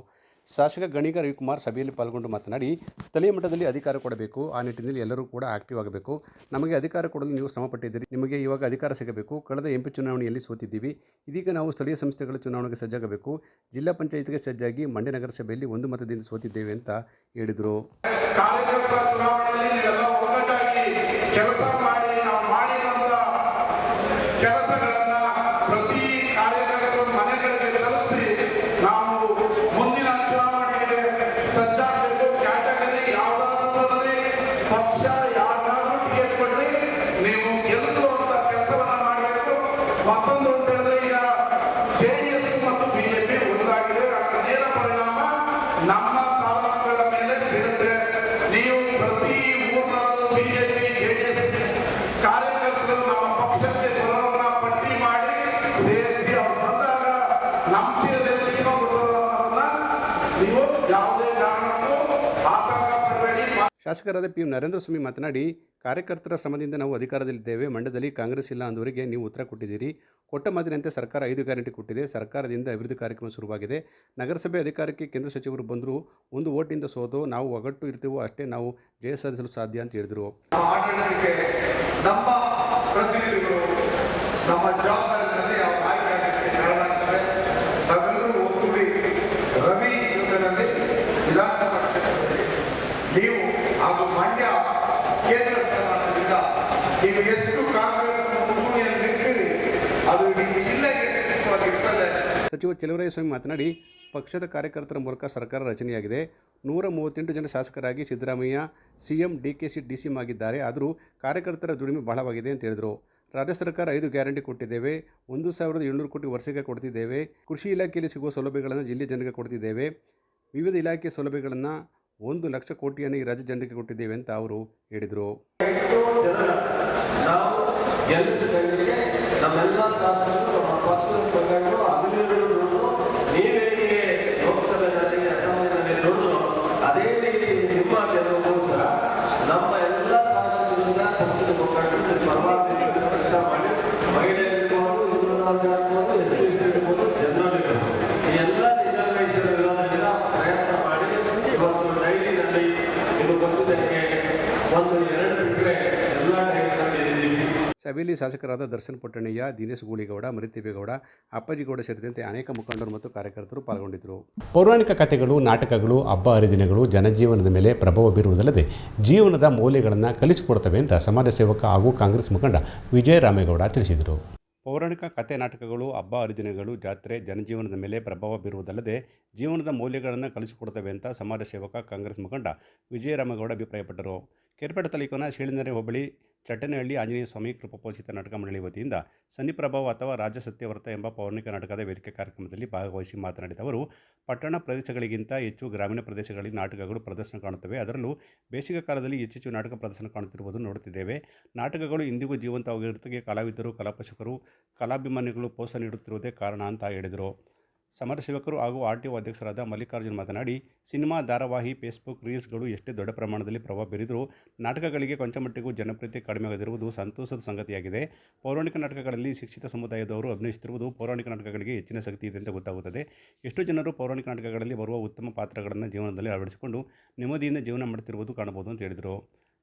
ಶಾಸಕ ಗಣಿಗ ರವಿಕುಮಾರ್ ಸಭೆಯಲ್ಲಿ ಪಾಲ್ಗೊಂಡು ಮಾತನಾಡಿ, ಸ್ಥಳೀಯ ಮಟ್ಟದಲ್ಲಿ ಅಧಿಕಾರ ಕೊಡಬೇಕು. ಆ ನಿಟ್ಟಿನಲ್ಲಿ ಎಲ್ಲರೂ ಕೂಡ ಆಕ್ಟಿವ್ ಆಗಬೇಕು. ನಮಗೆ ಅಧಿಕಾರ ಕೊಡಲು ನೀವು ಶ್ರಮಪಟ್ಟಿದ್ದೀರಿ. ನಿಮಗೆ ಇವಾಗ ಅಧಿಕಾರ ಸಿಗಬೇಕು. ಕಳೆದ ಎಂಪಿ ಚುನಾವಣೆಯಲ್ಲಿ ಸೋತಿದ್ದೀವಿ. ಇದೀಗ ನಾವು ಸ್ಥಳೀಯ ಸಂಸ್ಥೆಗಳ ಚುನಾವಣೆಗೆ ಸಜ್ಜಾಗಬೇಕು. ಜಿಲ್ಲಾ ಪಂಚಾಯತ್ಗೆ ಸಜ್ಜಾಗಿ ಮಂಡ್ಯ ನಗರಸಭೆಯಲ್ಲಿ ಒಂದು ಮತದಿಂದ ಸೋತಿದ್ದೇವೆ ಅಂತ ಹೇಳಿದರು. ನೀವು ಯಾವುದೇ ಕಾರಣಕ್ಕೂ ಆತಂಕ ಪಡಬೇಡಿ ಶಾಸಕರಾದ ಪಿ ನರೇಂದ್ರ ಸ್ವಾಮಿ ಮಾತನಾಡಿ ಕಾರ್ಯಕರ್ತರ ಶ್ರಮದಿಂದ ನಾವು ಅಧಿಕಾರದಲ್ಲಿದ್ದೇವೆ ಮಂಡ್ಯದಲ್ಲಿ ಕಾಂಗ್ರೆಸ್ ಇಲ್ಲ ಅಂದವರಿಗೆ ನೀವು ಉತ್ತರ ಕೊಟ್ಟಿದ್ದೀರಿ. ಕೊಟ್ಟ ಮಾತಿನಂತೆ ಸರ್ಕಾರ ಐದು ಗ್ಯಾರಂಟಿ ಕೊಟ್ಟಿದೆ ಸರ್ಕಾರದಿಂದ ಅಭಿವೃದ್ಧಿ ಕಾರ್ಯಕ್ರಮ ಶುರುವಾಗಿದೆ. ನಗರಸಭೆ ಅಧಿಕಾರಕ್ಕೆ ಕೇಂದ್ರ ಸಚಿವರು ಬಂದರೂ ಒಂದು ಓಟಿಂದ ಸೋತು ನಾವು ಒಗಟ್ಟು ಇರ್ತೀವೋ ಅಷ್ಟೇ ನಾವು ಜಯ ಸಾಧಿಸಲು ಸಾಧ್ಯ ಅಂತ ಹೇಳಿದರು. ಆಡಳಿತಕ್ಕೆ ನಮ್ಮ ಪ್ರತಿನಿಧಿಗಳು ನಮ್ಮ ಜವಾಬ್ದಾರಿನಲ್ಲಿ ಅವ್ರು ಆಯ್ಕೆ ಆಗಲಿಕ್ಕೆ ಕಾರಣ ಆಗ್ತದೆ ತಾವೆಲ್ಲರೂ ಒಗ್ಗೂಡಿ ರವಿ ಯುಗದಲ್ಲಿ ವಿಧಾನಸಭಾ ಕ್ಷೇತ್ರದಲ್ಲಿ ನೀವು ಹಾಗೂ ಮಂಡ್ಯ ಕೇಂದ್ರ ಸ್ಥಾನದಿಂದ ನೀವು ಎಷ್ಟು ಕಾಂಗ್ರೆಸ್ ಮುಂಚೂಣಿಯಲ್ಲಿ ನಿಂತಿರಿ ಅದು ಇಡೀ ಜಿಲ್ಲೆಗೆ ನಿರ್ದಿಷ್ಟವಾಗಿರ್ತದೆ ಸಚಿವ ಸ್ವಾಮಿ ಮಾತನಾಡಿ, ಪಕ್ಷದ ಕಾರ್ಯಕರ್ತರ ಮೂಲಕ ಸರ್ಕಾರ ರಚನೆಯಾಗಿದೆ. ನೂರ ಮೂವತ್ತೆಂಟು ಜನ ಶಾಸಕರಾಗಿ Siddaramaiah, CM D K C D C ಆಗಿದ್ದಾರೆ. ಆದರೂ ಕಾರ್ಯಕರ್ತರ ದುಡಿಮೆ ಬಹಳವಾಗಿದೆ ಅಂತ ಹೇಳಿದರು. ರಾಜ್ಯ ಸರ್ಕಾರ ಐದು ಗ್ಯಾರಂಟಿ ಕೊಟ್ಟಿದ್ದೇವೆ. ಒಂದು ಸಾವಿರದ ಏಳ್ನೂರು ಕೋಟಿ ವರ್ಷಕ್ಕೆ ಕೊಡ್ತಿದ್ದೇವೆ. ಕೃಷಿ ಇಲಾಖೆಯಲ್ಲಿ ಸಿಗುವ ಸೌಲಭ್ಯಗಳನ್ನು ಜಿಲ್ಲೆ ಜನರಿಗೆ ಕೊಡ್ತಿದ್ದೇವೆ. ವಿವಿಧ ಇಲಾಖೆ ಸೌಲಭ್ಯಗಳನ್ನು ಒಂದು ಲಕ್ಷ ಕೋಟಿಯನ್ನು ಈ ರಾಜ್ಯ ಜನರಿಗೆ ಕೊಟ್ಟಿದ್ದೇವೆ ಅಂತ ಅವರು ಹೇಳಿದರು. ನಮ್ಮೆಲ್ಲ ಸಭೆಯಲ್ಲಿ ಶಾಸಕರಾದ ದರ್ಶನ್ ಪುಟ್ಟಣ್ಣಯ್ಯ ದಿನೇಶ್ ಗೂಳಿಗೌಡ ಮರಿತಿಬೇಗೌಡ ಅಪ್ಪಾಜಿಗೌಡ ಸೇರಿದಂತೆ ಅನೇಕ ಮುಖಂಡರು ಮತ್ತು ಕಾರ್ಯಕರ್ತರು ಪಾಲ್ಗೊಂಡಿದ್ದರು. ಪೌರಾಣಿಕ ಕಥೆಗಳು ನಾಟಕಗಳು ಹಬ್ಬ ಹರಿದಿನಗಳು ಜನಜೀವನದ ಮೇಲೆ ಪ್ರಭಾವ ಬೀರುವುದಲ್ಲದೆ ಜೀವನದ ಮೌಲ್ಯಗಳನ್ನು ಕಲಿಸಿಕೊಡ್ತವೆ ಅಂತ ಸಮಾಜ ಸೇವಕ ಹಾಗೂ ಕಾಂಗ್ರೆಸ್ ಮುಖಂಡ ವಿಜಯ ರಾಮೇಗೌಡ ತಿಳಿಸಿದರು. ಪೌರಾಣಿಕ ಕಥೆ ನಾಟಕಗಳು ಹಬ್ಬ ಹರಿದಿನಗಳು ಜಾತ್ರೆ ಜನಜೀವನದ ಮೇಲೆ ಪ್ರಭಾವ ಬೀರುವುದಲ್ಲದೆ ಜೀವನದ ಮೌಲ್ಯಗಳನ್ನು ಕಲಿಸಿಕೊಡ್ತವೆ ಅಂತ ಸಮಾಜ ಸೇವಕ ಕಾಂಗ್ರೆಸ್ ಮುಖಂಡ ವಿಜಯರಾಮಗೌಡ ಅಭಿಪ್ರಾಯಪಟ್ಟರು. ಕೇರ್ಪೇಟೆ ತಾಲೂಕಿನ ಶೀಳಿನರೆ ಹೋಬಳಿ ಚಟ್ಟನಹಳ್ಳಿ ಆಂಜನೇಯ ಸ್ವಾಮಿ ಕೃಪಪೋಷಿತ ನಾಟಕ ಮಂಡಳಿ ವತಿಯಿಂದ ಸನ್ನಿಪ್ರಭಾವ ಅಥವಾ ರಾಜ್ಯ ಸತ್ಯವ್ರತ ಎಂಬ ಪೌರಾಣಿಕ ನಾಟಕದ ವೇದಿಕೆ ಕಾರ್ಯಕ್ರಮದಲ್ಲಿ ಭಾಗವಹಿಸಿ ಮಾತನಾಡಿದ ಅವರು, ಪಟ್ಟಣ ಪ್ರದೇಶಗಳಿಗಿಂತ ಹೆಚ್ಚು ಗ್ರಾಮೀಣ ಪ್ರದೇಶಗಳಲ್ಲಿ ನಾಟಕಗಳು ಪ್ರದರ್ಶನ ಕಾಣುತ್ತವೆ. ಅದರಲ್ಲೂ ಬೇಸಿಗೆ ಕಾಲದಲ್ಲಿ ಹೆಚ್ಚೆಚ್ಚು ನಾಟಕ ಪ್ರದರ್ಶನ ಕಾಣುತ್ತಿರುವುದು ನೋಡುತ್ತಿದ್ದೇವೆ. ನಾಟಕಗಳು ಇಂದಿಗೂ ಜೀವಂತವಾಗಿರುತ್ತಗೆ ಕಲಾವಿದರು ಕಲಾಪೋಷಕರು ಕಲಾಭಿಮಾನಿಗಳು ಪೋಷ ನೀಡುತ್ತಿರುವುದೇ ಕಾರಣ ಅಂತ ಹೇಳಿದರು. ಸಮಾಜ ಸೇವಕರು ಹಾಗೂ ಆರ್ ಟಿ ಒ ಅಧ್ಯಕ್ಷರಾದ ಮಲ್ಲಿಕಾರ್ಜುನ್ ಮಾತನಾಡಿ, ಸಿನಿಮಾ ಧಾರಾವಾಹಿ, ಫೇಸ್ಬುಕ್ ರೀಲ್ಸ್ಗಳು ಎಷ್ಟೇ ದೊಡ್ಡ ಪ್ರಮಾಣದಲ್ಲಿ ಪ್ರಭಾವ ಬೀರಿದರೂ ನಾಟಕಗಳಿಗೆ ಕೊಂಚ ಮಟ್ಟಿಗೂ ಜನಪ್ರಿಯತೆ ಕಡಿಮೆಯಾಗದಿರುವುದು ಸಂತೋಷದ ಸಂಗತಿಯಾಗಿದೆ. ಪೌರಾಣಿಕ ನಾಟಕಗಳಲ್ಲಿ ಶಿಕ್ಷಿತ ಸಮುದಾಯದವರು ಅಭಿನಯಿಸುತ್ತಿರುವುದು ಪೌರಾಣಿಕ ನಾಟಕಗಳಿಗೆ ಹೆಚ್ಚಿನ ಶಕ್ತಿ ಇದೆ ಅಂತ ಗೊತ್ತಾಗುತ್ತದೆ. ಎಷ್ಟು ಜನರು ಪೌರಾಣಿಕ ನಾಟಕಗಳಲ್ಲಿ ಬರುವ ಉತ್ತಮ ಪಾತ್ರಗಳನ್ನು ಜೀವನದಲ್ಲಿ ಅಳವಡಿಸಿಕೊಂಡು ನೆಮ್ಮದಿಯಿಂದ ಜೀವನ ಮಾಡುತ್ತಿರುವುದು ಕಾಣಬಹುದು ಅಂತ ಹೇಳಿದರು.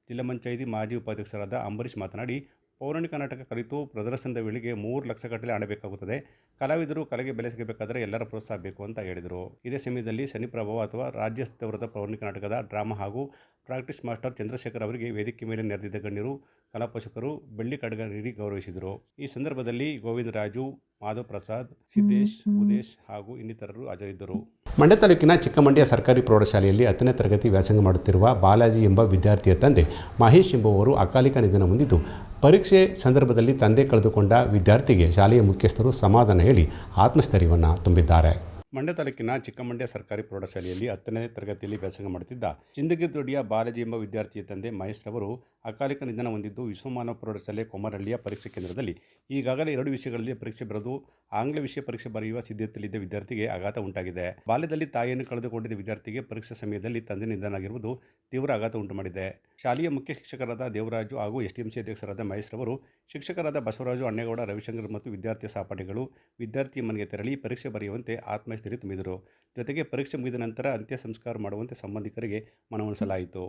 ಜಿಲ್ಲಾ ಪಂಚಾಯಿತಿ ಮಾಜಿ ಉಪಾಧ್ಯಕ್ಷರಾದ ಅಂಬರೀಷ್ ಮಾತನಾಡಿ ಪೌರಾಣಿಕ ನಾಟಕ ಕಲಿತು ಪ್ರದರ್ಶನದ ವೇಳೆಗೆ ಮೂರು ಲಕ್ಷ ಗಟ್ಟಲೆ ಕಲಾವಿದರು ಕಲೆಗೆ ಬೆಲೆ ಸಿಗಬೇಕಾದರೆ ಎಲ್ಲರ ಪ್ರೋತ್ಸಾಹ ಬೇಕು ಅಂತ ಹೇಳಿದರು. ಇದೇ ಸಮಯದಲ್ಲಿ ಶನಿ ಪ್ರಭಾವ ಅಥವಾ ರಾಜ್ಯ ಸತ್ಯವೃತ ಪೌರಾಣಿಕ ನಾಟಕದ ಡ್ರಾಮಾ ಹಾಗೂ ಪ್ರಾಕ್ಟೀಸ್ ಮಾಸ್ಟರ್ ಚಂದ್ರಶೇಖರ್ ಅವರಿಗೆ ವೇದಿಕೆ ಮೇಲೆ ನೆರೆದಿದ್ದ ಗಣ್ಯರು, ಕಲಾಪೋಷಕರು ಬೆಳ್ಳಿ ಕಡಗ ನೀಡಿ ಗೌರವಿಸಿದರು. ಈ ಸಂದರ್ಭದಲ್ಲಿ ಗೋವಿಂದರಾಜು ಮಾಧವ್ ಪ್ರಸಾದ್ ಸಿದ್ದೇಶ್ ಉದೇಶ್ ಹಾಗೂ ಇನ್ನಿತರರು ಹಾಜರಿದ್ದರು. ಮಂಡ್ಯ ತಾಲೂಕಿನ ಚಿಕ್ಕಮಂಡ್ಯ ಸರ್ಕಾರಿ ಪ್ರೌಢಶಾಲೆಯಲ್ಲಿ ಹತ್ತನೇ ತರಗತಿ ವ್ಯಾಸಂಗ ಮಾಡುತ್ತಿರುವ ಬಾಲಾಜಿ ಎಂಬ ವಿದ್ಯಾರ್ಥಿಯ ತಂದೆ ಮಹೇಶ್ ಎಂಬುವರು ಅಕಾಲಿಕ ನಿಧನ ಹೊಂದಿದ್ದು, ಪರೀಕ್ಷೆ ಸಂದರ್ಭದಲ್ಲಿ ತಂದೆ ಕಳೆದುಕೊಂಡ ವಿದ್ಯಾರ್ಥಿಗೆ ಶಾಲೆಯ ಮುಖ್ಯಸ್ಥರು ಸಮಾಧಾನ ಹೇಳಿ ಆತ್ಮಸ್ಥೈರ್ಯವನ್ನು ತುಂಬಿದ್ದಾರೆ. ಮಂಡ್ಯ ತಾಲೂಕಿನ ಚಿಕ್ಕಮಂಡ್ಯ ಸರ್ಕಾರಿ ಪ್ರೌಢಶಾಲೆಯಲ್ಲಿ ಹತ್ತನೇ ತರಗತಿಯಲ್ಲಿ ವ್ಯಾಸಂಗ ಮಾಡುತ್ತಿದ್ದ ಚಿಂದಗಿರಿ ದೊಡ್ಡಿಯ ಬಾಲಾಜಿ ಎಂಬ ವಿದ್ಯಾರ್ಥಿಯ ತಂದೆ ಮಹೇಶ್ ರವರು ಅಕಾಲಿಕ ನಿಧನ ಹೊಂದಿದ್ದು, ವಿಶ್ವಮಾನವ ಪ್ರೌಢಶಾಲೆ ಕೊಮರಹಳ್ಳಿಯ ಪರೀಕ್ಷಾ ಕೇಂದ್ರದಲ್ಲಿ. ಈಗಾಗಲೇ ಎರಡು ವಿಷಯಗಳಲ್ಲಿ ಪರೀಕ್ಷೆ ಬರೆದು, ಆಂಗ್ಲ ವಿಷಯ ಪರೀಕ್ಷೆ ಬರೆಯುವ ಸಿದ್ಧತೆಯಲ್ಲಿದ್ದ ವಿದ್ಯಾರ್ಥಿಗೆ ಆಘಾತ ಉಂಟಾಗಿದೆ. ಬಾಲ್ಯದಲ್ಲಿ ತಾಯಿಯನ್ನು ಕಳೆದುಕೊಂಡಿದ್ದ ವಿದ್ಯಾರ್ಥಿಗೆ ಪರೀಕ್ಷಾ ಸಮಯದಲ್ಲಿ ತಂದೆ ನಿಧನ ಆಗಿರುವುದು ತೀವ್ರ ಆಘಾತ ಉಂಟುಮಾಡಿದೆ. ಶಾಲೆಯ ಮುಖ್ಯ ಶಿಕ್ಷಕರಾದ ದೇವರಾಜು ಹಾಗೂ ಎಸ್ ಎಸ್ಟಿಎಂಸಿ ಅಧ್ಯಕ್ಷರಾದ ಮಹೇಶ್ ರವರು ಶಿಕ್ಷಕರಾದ ಬಸವರಾಜು ಅಣ್ಣೇಗೌಡ, ರವಿಶಂಕರ್ ಮತ್ತು ವಿದ್ಯಾರ್ಥಿ ಸಹಪಾಠಿಗಳು ವಿದ್ಯಾರ್ಥಿ ಮನೆಗೆ ತೆರಳಿ ಪರೀಕ್ಷೆ ಬರೆಯುವಂತೆ ಆತ್ಮಸ್ಥೈರ್ಯ ತುಂಬಿದರು. ಜೊತೆಗೆ ಪರೀಕ್ಷೆ ಮುಗಿದ ನಂತರ ಅಂತ್ಯ ಸಂಸ್ಕಾರ ಮಾಡುವಂತೆ ಸಂಬಂಧಿಕರಿಗೆ ಮನವೊಲಿಸಲಾಯಿತು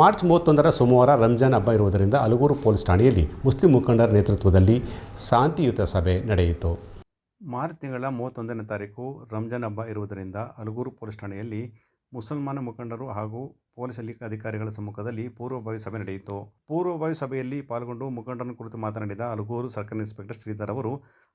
ಮಾರ್ಚ್ ಮೂವತ್ತೊಂದರ ಸೋಮವಾರ ರಂಜಾನ್ ಹಬ್ಬ ಇರುವುದರಿಂದ ಅಲಗೂರು ಪೊಲೀಸ್ ಠಾಣೆಯಲ್ಲಿ ಮುಸ್ಲಿಂ ಮುಖಂಡರ ನೇತೃತ್ವದಲ್ಲಿ ಶಾಂತಿಯುತ ಸಭೆ ನಡೆಯಿತು. ಮಾರ್ಚ್ ತಿಂಗಳ ಮೂವತ್ತೊಂದನೇ ತಾರೀಕು ರಂಜಾನ್ ಹಬ್ಬ ಇರುವುದರಿಂದ ಅಲಗೂರು ಪೊಲೀಸ್ ಠಾಣೆಯಲ್ಲಿ ಮುಸಲ್ಮಾನ ಮುಖಂಡರು ಹಾಗೂ ಪೊಲೀಸ್ ಅಧಿಕಾರಿಗಳ ಸಮ್ಮುಖದಲ್ಲಿ ಪೂರ್ವಭಾವಿ ಸಭೆ ನಡೆಯಿತು. ಪೂರ್ವಭಾವಿ ಸಭೆಯಲ್ಲಿ ಪಾಲ್ಗೊಂಡು ಮುಖಂಡರನ್ನು ಕುರಿತು ಮಾತನಾಡಿದ ಅಲಗೂರು ಸರ್ಕಲ್ ಇನ್ಸ್ಪೆಕ್ಟರ್ ಶ್ರೀಧರ್ ಅವರು,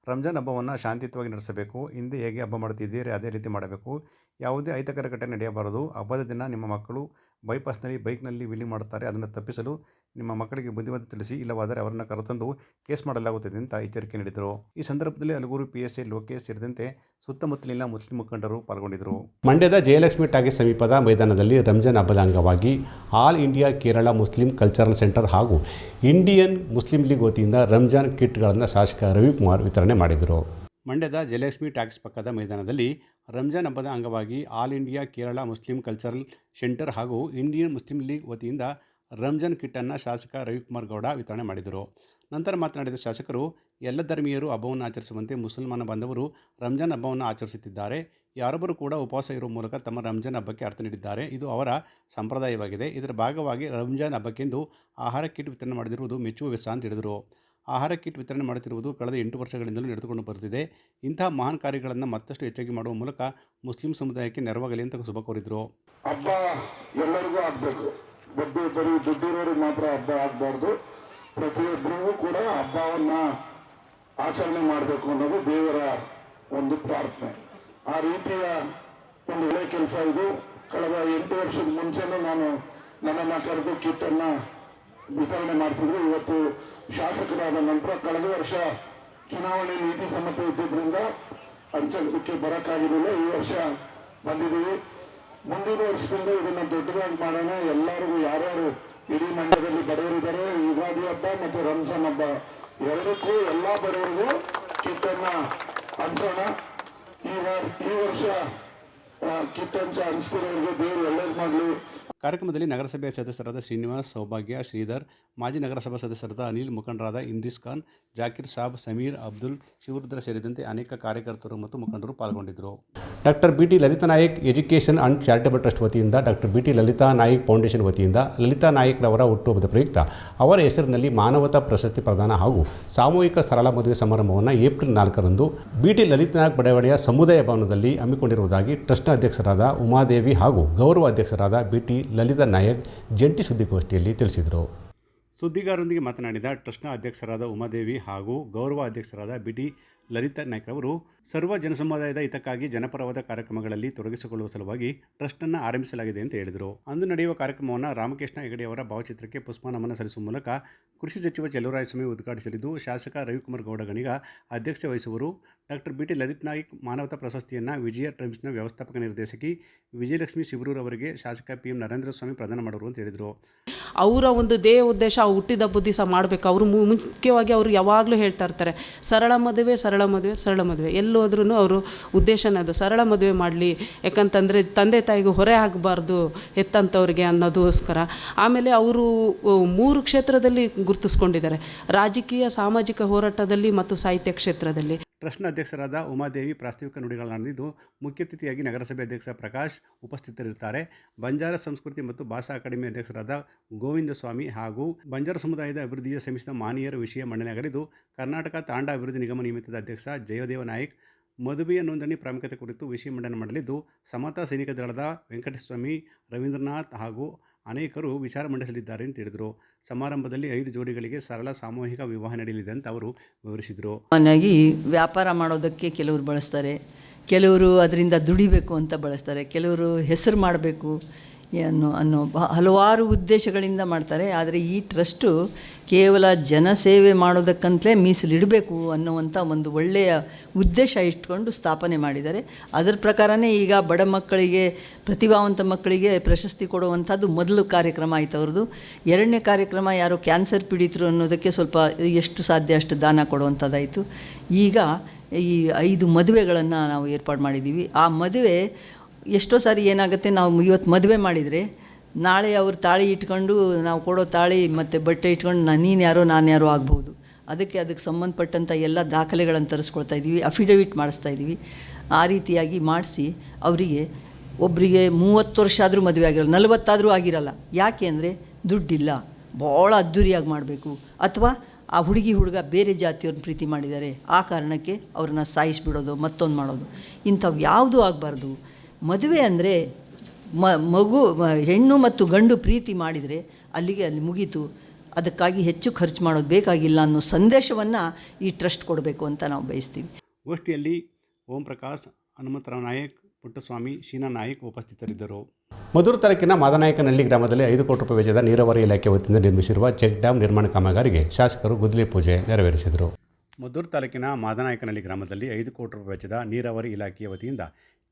ರಂಜಾನ್ ಹಬ್ಬವನ್ನು ಶಾಂತಿಯುತವಾಗಿ ನಡೆಸಬೇಕು. ಹಿಂದೆ ಹೇಗೆ ಹಬ್ಬ ಮಾಡುತ್ತಿದ್ದೀರಿ ಅದೇ ರೀತಿ ಮಾಡಬೇಕು. ಯಾವುದೇ ಅಹಿತಕರ ಘಟನೆ ನಡೆಯಬಾರದು. ಹಬ್ಬದ ದಿನ ನಿಮ್ಮ ಮಕ್ಕಳು ಬೈಪಾಸ್ನಲ್ಲಿ, ಬೈಕ್ನಲ್ಲಿ ವಿಲಿ ಮಾಡುತ್ತಾರೆ. ಅದನ್ನು ತಪ್ಪಿಸಲು ನಿಮ್ಮ ಮಕ್ಕಳಿಗೆ ಬುದ್ಧಿವಂತ ತಿಳಿಸಿ ಇಲ್ಲವಾದರೆ ಅವರನ್ನು ಕರೆತಂದು ಕೇಸ್ ಮಾಡಲಾಗುತ್ತದೆ ಅಂತ ಎಚ್ಚರಿಕೆ ನೀಡಿದರು. ಈ ಸಂದರ್ಭದಲ್ಲಿ Alagur P S I Lokesh ಸೇರಿದಂತೆ ಸುತ್ತಮುತ್ತಲಿನ ಮುಸ್ಲಿಂ ಮುಖಂಡರು ಪಾಲ್ಗೊಂಡಿದ್ದರು. ಮಂಡ್ಯದ ಜಯಲಕ್ಷ್ಮಿ ಟಾಕೀಸ್ ಸಮೀಪದ ಮೈದಾನದಲ್ಲಿ ರಂಜಾನ್ ಹಬ್ಬದ ಅಂಗವಾಗಿ all India Kerala Muslim cultural centre ಹಾಗೂ ಇಂಡಿಯನ್ ಮುಸ್ಲಿಂ ಲೀಗ್ ವತಿಯಿಂದ ರಂಜಾನ್ ಕಿಟ್ಗಳನ್ನು ಶಾಸಕ ರವಿಕುಮಾರ್ ವಿತರಣೆ ಮಾಡಿದರು. ಮಂಡ್ಯದ ಜಯಲಕ್ಷ್ಮಿ ಟ್ಯಾಕ್ಸ್ ಪಕ್ಕದ ಮೈದಾನದಲ್ಲಿ ರಂಜಾನ್ ಹಬ್ಬದ ಅಂಗವಾಗಿ all India Kerala Muslim cultural centre ಹಾಗೂ ಇಂಡಿಯನ್ ಮುಸ್ಲಿಂ ಲೀಗ್ ವತಿಯಿಂದ ರಂಜಾನ್ ಕಿಟ್ಟನ್ನು ಶಾಸಕ ರವಿಕುಮಾರ್ ಗೌಡ ವಿತರಣೆ ಮಾಡಿದರು. ನಂತರ ಮಾತನಾಡಿದ ಶಾಸಕರು, ಎಲ್ಲ ಧರ್ಮೀಯರು ಹಬ್ಬವನ್ನು ಆಚರಿಸುವಂತೆ ಮುಸಲ್ಮಾನ ಬಾಂಧವರು ರಂಜಾನ್ ಹಬ್ಬವನ್ನು ಆಚರಿಸುತ್ತಿದ್ದಾರೆ. ಯಾರೊಬ್ಬರು ಕೂಡ ಉಪವಾಸ ಇರುವ ಮೂಲಕ ತಮ್ಮ ರಂಜಾನ್ ಹಬ್ಬಕ್ಕೆ ಅರ್ಥ ನೀಡಿದ್ದಾರೆ. ಇದು ಅವರ ಸಂಪ್ರದಾಯವಾಗಿದೆ. ಇದರ ಭಾಗವಾಗಿ ರಂಜಾನ್ ಹಬ್ಬಕ್ಕೆಂದು ಆಹಾರ ಕಿಟ್ ವಿತರಣೆ ಮಾಡಿದಿರುವುದು ಮೆಚ್ಚುವ ವಿಷಯ ಅಂತ ಹೇಳಿದರು. ಆಹಾರ ಕಿಟ್ ವಿತರಣೆ ಮಾಡುತ್ತಿರುವುದು ಕಳೆದ ಎಂಟು ವರ್ಷಗಳಿಂದಲೂ ನಡೆದುಕೊಂಡು ಬರುತ್ತಿದೆ. ಇಂತಹ ಮಹಾನ್ ಕಾರ್ಯಗಳನ್ನು ಮತ್ತಷ್ಟು ಹೆಚ್ಚಾಗಿ ಮಾಡುವ ಮೂಲಕ ಮುಸ್ಲಿಂ ಸಮುದಾಯಕ್ಕೆ ನೆರವಾಗಲಿ ಅಂತ ಶುಭ ಕೋರಿದರು. ಹಬ್ಬ ಎಲ್ಲರಿಗೂ ಆಗ್ಬೇಕು. ಬಡ್ಡಿ ಬರೀ ದುಡ್ಡಿರೋರಿಗೆ ಮಾತ್ರ ಹಬ್ಬ ಆಗಬಾರ್ದು. ಪ್ರತಿಯೊಬ್ಬರಿಗೂ ಕೂಡ ಹಬ್ಬವನ್ನ ಆಚರಣೆ ಮಾಡಬೇಕು ಅನ್ನೋದು ದೇವರ ಒಂದು ಪ್ರಾರ್ಥನೆ. ಆ ರೀತಿಯ ಒಂದು ಒಳ್ಳೆ ಕೆಲಸ ಇದು. ಕಳೆದ ಎಂಟು ವರ್ಷದ ಮುಂಚೆನೂ ನಾನು ನನ್ನನ್ನು ಕರೆದು ಕಿಟ್ಟನ್ನ ವಿತರಣೆ ಮಾಡಿಸಿದ್ರು. ಇವತ್ತು ಶಾಸಕರಾದ ನಂತರ ಕಳೆದ ವರ್ಷ ಚುನಾವಣೆ ನೀತಿ ಸಮ್ಮತಿ ಇದ್ದಿದ್ರಿಂದ ಅಂಚೆ ಬರೋಕ್ಕಾಗಿರಲಿಲ್ಲ. ಈ ವರ್ಷ ಬಂದಿದ್ದೀವಿ. ಮುಂದಿನ ವರ್ಷದಿಂದ ಇದನ್ನ ದೊಡ್ಡದಾಗಿ ಮಾಡೋಣ. ಎಲ್ಲರಿಗೂ ಯಾರ್ಯಾರು ಇಡೀ ಮಂಡ್ಯದಲ್ಲಿ ಬಡವರಿದ್ದಾರೆ ಯುಗಾದಿ ಹಬ್ಬ ಮತ್ತು ರಂಜಾನ್ ಹಬ್ಬ. ಎರಡಕ್ಕೂ ಎಲ್ಲಾ ಬಡವರಿಗೂ ಕಿಟ್ಟನ್ನ ಹಂಚೋಣ. ಈ ವರ್ಷ ಕಿಟ್ ಹಂಚ ಹಂಚ್ತಿರೋರಿಗೆ ದೇವರು ಒಳ್ಳೇದು ಮಾಡಲಿ. ಕಾರ್ಯಕ್ರಮದಲ್ಲಿ ನಗರಸಭೆಯ ಸದಸ್ಯರಾದ ಶ್ರೀನಿವಾಸ್ ಸೌಭಾಗ್ಯ, ಶ್ರೀಧರ್, ಮಾಜಿ ನಗರಸಭಾ ಸದಸ್ಯರಾದ ಅನಿಲ್ ಮುಖಂಡರಾದ ಇಂದ್ರಿಸ್ ಖಾನ್, ಜಾಕಿರ್ ಸಾಬ್, ಸಮೀರ್ ಅಬ್ದುಲ್, ಶಿವರುದ್ರ ಸೇರಿದಂತೆ ಅನೇಕ ಕಾರ್ಯಕರ್ತರು ಮತ್ತು ಮುಖಂಡರು ಪಾಲ್ಗೊಂಡಿದ್ದರು. Doctor B T Lalitha Nayak education and charitable trust ವತಿಯಿಂದ, doctor B T Lalitha Nayak foundation ವತಿಯಿಂದ, ಲಲಿತಾ ನಾಯಕ್ರವರ ಹುಟ್ಟುಹಬ್ಬದ ಪ್ರಯುಕ್ತ, ಅವರ ಹೆಸರಿನಲ್ಲಿ ಮಾನವತಾ ಪ್ರಶಸ್ತಿ ಪ್ರದಾನ ಹಾಗೂ ಸಾಮೂಹಿಕ ಸರಳ ಮದುವೆ ಸಮಾರಂಭವನ್ನು ಏಪ್ರಿಲ್ ನಾಲ್ಕರಂದು ಬಿ ಟಿ ಲಲಿತಾ ನಾಯಕ್ ಬಡಾವಣೆಯ ಸಮುದಾಯ ಭವನದಲ್ಲಿ ಹಮ್ಮಿಕೊಂಡಿರುವುದಾಗಿ ಟ್ರಸ್ಟ್ನ ಅಧ್ಯಕ್ಷರಾದ ಉಮಾದೇವಿ ಹಾಗೂ ಗೌರವ ಅಧ್ಯಕ್ಷರಾದ ಬಿ ಟಿ ಲಲಿತಾ ನಾಯಕ್ ಜಂಟಿ ಸುದ್ದಿಗೋಷ್ಠಿಯಲ್ಲಿ ತಿಳಿಸಿದರು. ಸುದ್ದಿಗಾರರೊಂದಿಗೆ ಮಾತನಾಡಿದ ಟ್ರಸ್ಟ್ನ ಅಧ್ಯಕ್ಷರಾದ ಉಮಾದೇವಿ ಹಾಗೂ ಗೌರವ ಅಧ್ಯಕ್ಷರಾದ ಬಿ ಟಿ ಲಲಿತಾ ನಾಯ್ಕ್ ಅವರು, ಸರ್ವ ಜನಸಮುದಾಯದ ಹಿತಕ್ಕಾಗಿ ಜನಪರವಾದ ಕಾರ್ಯಕ್ರಮಗಳಲ್ಲಿ ತೊಡಗಿಸಿಕೊಳ್ಳುವ ಸಲುವಾಗಿ ಟ್ರಸ್ಟನ್ನು ಆರಂಭಿಸಲಾಗಿದೆ ಅಂತ ಹೇಳಿದರು. ಅಂದು ನಡೆಯುವ ಕಾರ್ಯಕ್ರಮವನ್ನು ರಾಮಕೃಷ್ಣ ಹೆಗಡೆ ಅವರ ಭಾವಚಿತ್ರಕ್ಕೆ ಪುಷ್ಪನಮನ ಸಲ್ಲಿಸುವ ಮೂಲಕ ಕೃಷಿ ಸಚಿವ ಚೆಲುವರಾಯಸ್ವಾಮಿ ಉದ್ಘಾಟಿಸಲಿದ್ದು, ಶಾಸಕ ರವಿಕುಮಾರ್ ಗೌಡ ಗಣಿಗ ಅಧ್ಯಕ್ಷ ವಹಿಸುವರು. Doctor B T Lalith Naik Manavata ಪ್ರಶಸ್ತಿಯನ್ನು ವಿಜಯ ಟ್ರೈಮ್ಸ್ನ ವ್ಯವಸ್ಥಾಪಕ ನಿರ್ದೇಶಕಿ ವಿಜಯಲಕ್ಷ್ಮಿ ಶಿಬರೂರ್ ಅವರಿಗೆ ಶಾಸಕ ಪಿ ಎಂ ನರೇಂದ್ರ ಸ್ವಾಮಿ ಪ್ರದಾನ ಮಾಡೋರು ಅಂತ ಹೇಳಿದರು. ಅವರ ಒಂದು ದೇಹ ಉದ್ದೇಶ ಹುಟ್ಟಿದ ಬುದ್ಧಿ ಸಹ ಮಾಡಬೇಕು. ಅವರು ಮುಖ್ಯವಾಗಿ ಅವರು ಯಾವಾಗಲೂ ಹೇಳ್ತಾ ಇರ್ತಾರೆ, ಸರಳ ಮದುವೆ ಸರಳ ಮದುವೆ ಸರಳ ಮದುವೆ. ಎಲ್ಲೋದ್ರೂ ಅವರು ಉದ್ದೇಶನೇ ಅದು, ಸರಳ ಮದುವೆ ಮಾಡಲಿ, ಯಾಕಂತಂದರೆ ತಂದೆ ತಾಯಿಗೂ ಹೊರೆ ಆಗಬಾರ್ದು ಎತ್ತಂಥವ್ರಿಗೆ ಅನ್ನೋದೋಸ್ಕರ. ಆಮೇಲೆ ಅವರು ಮೂರು ಕ್ಷೇತ್ರದಲ್ಲಿ ಗುರುತಿಸ್ಕೊಂಡಿದ್ದಾರೆ. ರಾಜಕೀಯ, ಸಾಮಾಜಿಕ ಹೋರಾಟದಲ್ಲಿ ಮತ್ತು ಸಾಹಿತ್ಯ ಕ್ಷೇತ್ರದಲ್ಲಿ. ಟ್ರಸ್ಟ್ನ ಅಧ್ಯಕ್ಷರಾದ ಉಮಾದೇವಿ ಪ್ರಾಸ್ತಾವಿಕ ಮುಖ್ಯ ಅತಿಥಿಯಾಗಿ ನಗರಸಭೆ ಅಧ್ಯಕ್ಷ ಪ್ರಕಾಶ್ ಉಪಸ್ಥಿತರಿರುತ್ತಾರೆ. ಬಂಜಾರ ಸಂಸ್ಕೃತಿ ಮತ್ತು ಭಾಷಾ ಅಕಾಡೆಮಿ ಅಧ್ಯಕ್ಷರಾದ ಗೋವಿಂದ ಸ್ವಾಮಿ ಹಾಗೂ ಬಂಜಾರ ಸಮುದಾಯದ ಅಭಿವೃದ್ಧಿಯ ಶ್ರಮಿಸಿದ ಮಾನೀಯರ ವಿಷಯ ಮಂಡನೆಯಾಗಲಿದ್ದು, ಕರ್ನಾಟಕ ತಾಂಡ ಅಭಿವೃದ್ಧಿ ನಿಗಮ ನಿಮಿತ್ತದ ಅಧ್ಯಕ್ಷ ಜಯದೇವ ನಾಯಕ್, ಮದುವೆಯ ನೋಂದಣಿ ಪ್ರಾಮುಖ್ಯತೆ ಕುರಿತು ವಿಷಯ ಮಂಡನೆ ಮಾಡಲಿದ್ದು, ಸಮತಾ ಸೈನಿಕ ದಳದ ವೆಂಕಟಸ್ವಾಮಿ ರವೀಂದ್ರನಾಥ್ ಹಾಗೂ ಅನೇಕರು ವಿಚಾರ ಮಂಡಿಸಲಿದ್ದಾರೆ ಅಂತ ಹೇಳಿದರು. ಸಮಾರಂಭದಲ್ಲಿ ಐದು ಜೋಡಿಗಳಿಗೆ ಸರಳ ಸಾಮೂಹಿಕ ವಿವಾಹ ನಡೆಯಲಿದೆ ಅಂತ ಅವರು ವಿವರಿಸಿದರು. ಸಾಮಾನ್ಯವಾಗಿ ವ್ಯಾಪಾರ ಮಾಡೋದಕ್ಕೆ ಕೆಲವರು ಬಳಸ್ತಾರೆ. ಕೆಲವರು ಅದರಿಂದ ದುಡಿಬೇಕು ಅಂತ ಬಳಸ್ತಾರೆ. ಕೆಲವರು ಹೆಸರು ಮಾಡಬೇಕು. ಅನ್ನೋ ಅನ್ನೋ ಹಲವಾರು ಉದ್ದೇಶಗಳಿಂದ ಮಾಡ್ತಾರೆ, ಆದರೆ ಈ ಟ್ರಸ್ಟು ಕೇವಲ ಜನಸೇವೆ ಮಾಡೋದಕ್ಕಂತಲೇ ಮೀಸಲಿಡಬೇಕು ಅನ್ನುವಂಥ ಒಂದು ಒಳ್ಳೆಯ ಉದ್ದೇಶ ಇಟ್ಕೊಂಡು ಸ್ಥಾಪನೆ ಮಾಡಿದ್ದಾರೆ. ಅದರ ಪ್ರಕಾರನೇ ಈಗ ಬಡ ಮಕ್ಕಳಿಗೆ, ಪ್ರತಿಭಾವಂತ ಮಕ್ಕಳಿಗೆ ಪ್ರಶಸ್ತಿ ಕೊಡುವಂಥದ್ದು ಮೊದಲು ಕಾರ್ಯಕ್ರಮ ಆಯಿತು ಅವ್ರದ್ದು. ಎರಡನೇ ಕಾರ್ಯಕ್ರಮ ಯಾರೋ ಕ್ಯಾನ್ಸರ್ ಪೀಡಿತರು ಅನ್ನೋದಕ್ಕೆ ಸ್ವಲ್ಪ ಎಷ್ಟು ಸಾಧ್ಯ ಅಷ್ಟು ದಾನ ಕೊಡುವಂಥದ್ದಾಯಿತು. ಈಗ ಈ ಐದು ಮದುವೆಗಳನ್ನು ನಾವು ಏರ್ಪಾಡು ಮಾಡಿದ್ದೀವಿ. ಆ ಮದುವೆ ಎಷ್ಟೋ ಸಾರಿ ಏನಾಗುತ್ತೆ, ನಾವು ಇವತ್ತು ಮದುವೆ ಮಾಡಿದರೆ, ನಾಳೆ ಅವರು ತಾಳಿ ಇಟ್ಕೊಂಡು ನಾವು ಕೊಡೋ ತಾಳಿ ಮತ್ತು ಬಟ್ಟೆ ಇಟ್ಕೊಂಡು ನಾನು ನೀನು ಯಾರೋ, ನಾನು ಯಾರೋ ಆಗ್ಬೋದು ಅದಕ್ಕೆ ಅದಕ್ಕೆ ಸಂಬಂಧಪಟ್ಟಂಥ ಎಲ್ಲ ದಾಖಲೆಗಳನ್ನು ತರಿಸ್ಕೊಳ್ತಾ ಇದ್ದೀವಿ ಅಫಿಡವಿಟ್ ಮಾಡಿಸ್ತಾ ಇದ್ದೀವಿ ಆ ರೀತಿಯಾಗಿ ಮಾಡಿಸಿ ಅವರಿಗೆ ಒಬ್ಬರಿಗೆ ಮೂವತ್ತು ವರ್ಷ ಆದರೂ ಮದುವೆ ಆಗಿರಲ್ಲ, ನಲವತ್ತಾದರೂ ಆಗಿರಲ್ಲ. ಯಾಕೆ ಅಂದರೆ ದುಡ್ಡಿಲ್ಲ. ಭಾಳ ಅದ್ಧೂರಿಯಾಗಿ ಮಾಡಬೇಕು. ಅಥವಾ ಆ ಹುಡುಗಿ ಹುಡುಗ ಬೇರೆ ಜಾತಿಯವ್ರನ್ನ ಪ್ರೀತಿ ಮಾಡಿದ್ದಾರೆ. ಆ ಕಾರಣಕ್ಕೆ ಅವ್ರನ್ನ ಸಾಯಿಸಿಬಿಡೋದು, ಮತ್ತೊಂದು ಮಾಡೋದು. ಇಂಥವು ಯಾವುದೂ ಆಗಬಾರ್ದು. ಮದುವೆ ಅಂದರೆ ಮ ಮಗು ಮ- ಹೆಣ್ಣು ಮತ್ತು ಗಂಡು ಪ್ರೀತಿ ಮಾಡಿದರೆ ಅಲ್ಲಿಗೆ ಅಲ್ಲಿ ಮುಗೀತು. ಅದಕ್ಕಾಗಿ ಹೆಚ್ಚು ಖರ್ಚು ಮಾಡೋದು ಬೇಕಾಗಿಲ್ಲ ಅನ್ನೋ ಸಂದೇಶವನ್ನು ಈ ಟ್ರಸ್ಟ್ ಕೊಡಬೇಕು ಅಂತ ನಾವು ಬಯಸ್ತೀವಿ. ಗೋಷ್ಠಿಯಲ್ಲಿ ಓಂ ಪ್ರಕಾಶ್ ಹನುಮಂತರಾವ್ ನಾಯಕ್ ಪುಟ್ಟಸ್ವಾಮಿ ಶೀನಾ ನಾಯಕ್ ಉಪಸ್ಥಿತರಿದ್ದರು. ಮಧುರು ತಾಲೂಕಿನ ಮಾದನಾಯಕನಹಳ್ಳಿ ಗ್ರಾಮದಲ್ಲಿ ಐದು ಕೋಟಿ ರೂಪಾಯಿ ವೆಚ್ಚದ ನೀರಾವರಿ ಇಲಾಖೆ ವತಿಯಿಂದ ನಿರ್ಮಿಸಿರುವ ಚೆಕ್ ಡ್ಯಾಂ ನಿರ್ಮಾಣ ಕಾಮಗಾರಿಗೆ ಶಾಸಕರು ಗುದ್ದಲಿ ಪೂಜೆ ನೆರವೇರಿಸಿದರು. ಮದ್ದೂರು ತಾಲೂಕಿನ ಮಾದನಾಯಕನಹಳ್ಳಿ ಗ್ರಾಮದಲ್ಲಿ ಐದು ಕೋಟಿ ರೂಪಾಯಿ ವೆಚ್ಚದ ನೀರಾವರಿ ಇಲಾಖೆಯ ವತಿಯಿಂದ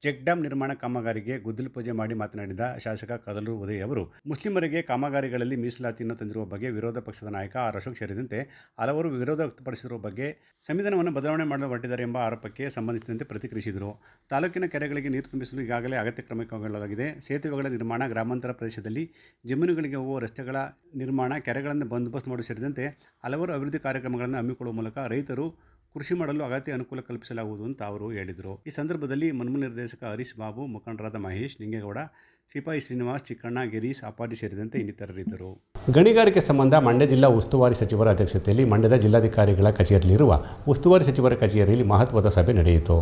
ಚೆಕ್ ಡ್ಯಾಂ ನಿರ್ಮಾಣ ಕಾಮಗಾರಿಗೆ ಗುದ್ದಲಿ ಪೂಜೆ ಮಾಡಿ ಮಾತನಾಡಿದ ಶಾಸಕ ಕದಲೂರು ಉದಯ್ ಅವರು, ಮುಸ್ಲಿಮರಿಗೆ ಕಾಮಗಾರಿಗಳಲ್ಲಿ ಮೀಸಲಾತಿಯನ್ನು ತಂದಿರುವ ಬಗ್ಗೆ ವಿರೋಧ ಪಕ್ಷದ ನಾಯಕ ಆರ್ ಅಶೋಕ್ ಸೇರಿದಂತೆ ಹಲವರು ವಿರೋಧ ವ್ಯಕ್ತಪಡಿಸಿರುವ ಬಗ್ಗೆ ಸಂವಿಧಾನವನ್ನು ಬದಲಾವಣೆ ಮಾಡಲು ಹೊರಟಿದ್ದಾರೆ ಎಂಬ ಆರೋಪಕ್ಕೆ ಸಂಬಂಧಿಸಿದಂತೆ ಪ್ರತಿಕ್ರಿಯಿಸಿದರು. ತಾಲೂಕಿನ ಕೆರೆಗಳಿಗೆ ನೀರು ತುಂಬಿಸಲು ಈಗಾಗಲೇ ಅಗತ್ಯ ಕ್ರಮ ಕೈಗೊಳ್ಳಲಾಗಿದೆ. ಸೇತುವೆಗಳ ನಿರ್ಮಾಣ ಗ್ರಾಮಾಂತರ ಪ್ರದೇಶದಲ್ಲಿ ಜಮೀನುಗಳಿಗೆ ಹೋಗುವ ರಸ್ತೆಗಳ ನಿರ್ಮಾಣ, ಕೆರೆಗಳನ್ನು ಬಂದೋಬಸ್ತ್ ಮಾಡುವ ಸೇರಿದಂತೆ ಹಲವಾರು ಅಭಿವೃದ್ಧಿ ಕಾರ್ಯಕ್ರಮಗಳನ್ನು ಹಮ್ಮಿಕೊಳ್ಳುವ ಮೂಲಕ ರೈತರು ಕೃಷಿ ಮಾಡಲು ಅಗತ್ಯ ಅನುಕೂಲ ಕಲ್ಪಿಸಲಾಗುವುದು ಅಂತ ಅವರು ಹೇಳಿದರು. ಈ ಸಂದರ್ಭದಲ್ಲಿ ಮನ್ಮು ನಿರ್ದೇಶಕ ಹರೀಶ್ ಬಾಬು ಮುಖಂಡರಾದ ಮಹೇಶ್ ನಿಂಗೇಗೌಡ ಸಿಪಾಯಿ ಶ್ರೀನಿವಾಸ್ ಚಿಕ್ಕಣ್ಣ ಗಿರೀಶ್ ಅಪ್ಪಾಜಿ ಸೇರಿದಂತೆ ಇನ್ನಿತರರಿದ್ದರು. ಗಣಿಗಾರಿಕೆ ಸಂಬಂಧ ಮಂಡ್ಯ ಜಿಲ್ಲಾ ಉಸ್ತುವಾರಿ ಸಚಿವರ ಅಧ್ಯಕ್ಷತೆಯಲ್ಲಿ ಮಂಡ್ಯದ ಜಿಲ್ಲಾಧಿಕಾರಿಗಳ ಕಚೇರಿಯಲ್ಲಿರುವ ಉಸ್ತುವಾರಿ ಸಚಿವರ ಕಚೇರಿಯಲ್ಲಿ ಮಹತ್ವದ ಸಭೆ ನಡೆಯಿತು.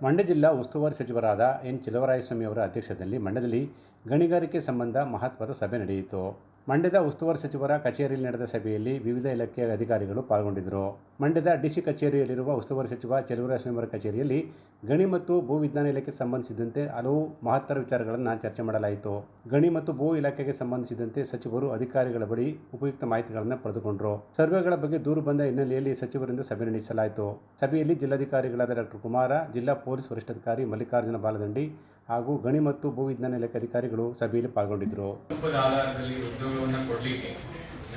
ಮಂಡ್ಯ ಜಿಲ್ಲಾ ಉಸ್ತುವಾರಿ ಸಚಿವರಾದ ಎನ್. ಚಿಲವರಾಯಸ್ವಾಮಿ ಅವರ ಅಧ್ಯಕ್ಷತೆಯಲ್ಲಿ ಮಂಡ್ಯದಲ್ಲಿ ಗಣಿಗಾರಿಕೆ ಸಂಬಂಧ ಮಹತ್ವದ ಸಭೆ ನಡೆಯಿತು. ಮಂಡ್ಯದ ಉಸ್ತುವಾರಿ ಸಚಿವರ ಕಚೇರಿಯಲ್ಲಿ ನಡೆದ ಸಭೆಯಲ್ಲಿ ವಿವಿಧ ಇಲಾಖೆಯ ಅಧಿಕಾರಿಗಳು ಪಾಲ್ಗೊಂಡಿದ್ದರು. ಮಂಡ್ಯದ ಡಿಸಿ ಕಚೇರಿಯಲ್ಲಿರುವ ಉಸ್ತುವಾರಿ ಸಚಿವ ಚೆಲುವರಾಜ ಕಚೇರಿಯಲ್ಲಿ ಗಣಿ ಮತ್ತು ಭೂ ವಿಜ್ಞಾನ ಇಲಾಖೆ ಸಂಬಂಧಿಸಿದಂತೆ ಹಲವು ಮಹತ್ತರ ವಿಚಾರಗಳನ್ನು ಚರ್ಚೆ ಮಾಡಲಾಯಿತು. ಗಣಿ ಮತ್ತು ಭೂ ಇಲಾಖೆಗೆ ಸಂಬಂಧಿಸಿದಂತೆ ಸಚಿವರು ಅಧಿಕಾರಿಗಳ ಬಳಿ ಉಪಯುಕ್ತ ಮಾಹಿತಿಗಳನ್ನು ಪಡೆದುಕೊಂಡರು. ಸರ್ವೆಗಳ ಬಗ್ಗೆ ದೂರು ಬಂದ ಹಿನ್ನೆಲೆಯಲ್ಲಿ ಸಚಿವರಿಂದ ಸಭೆ ನಡೆಸಲಾಯಿತು. ಸಭೆಯಲ್ಲಿ ಜಿಲ್ಲಾಧಿಕಾರಿಗಳಾದ ಡಾಕ್ಟರ್ ಕುಮಾರ, ಜಿಲ್ಲಾ ಪೊಲೀಸ್ ವರಿಷ್ಠಾಧಿಕಾರಿ ಮಲ್ಲಿಕಾರ್ಜುನ ಬಾಲದಂಡಿ ಹಾಗೂ ಗಣಿ ಮತ್ತು ಭೂವಿಜ್ಞಾನ ಇಲಾಖೆ ಅಧಿಕಾರಿಗಳು ಸಭೆಯಲ್ಲಿ ಪಾಲ್ಗೊಂಡಿದ್ದರು. ಕುಟುಂಬದ ಆಧಾರದಲ್ಲಿ ಉದ್ಯೋಗವನ್ನು ಕೊಡಲಿಕ್ಕೆ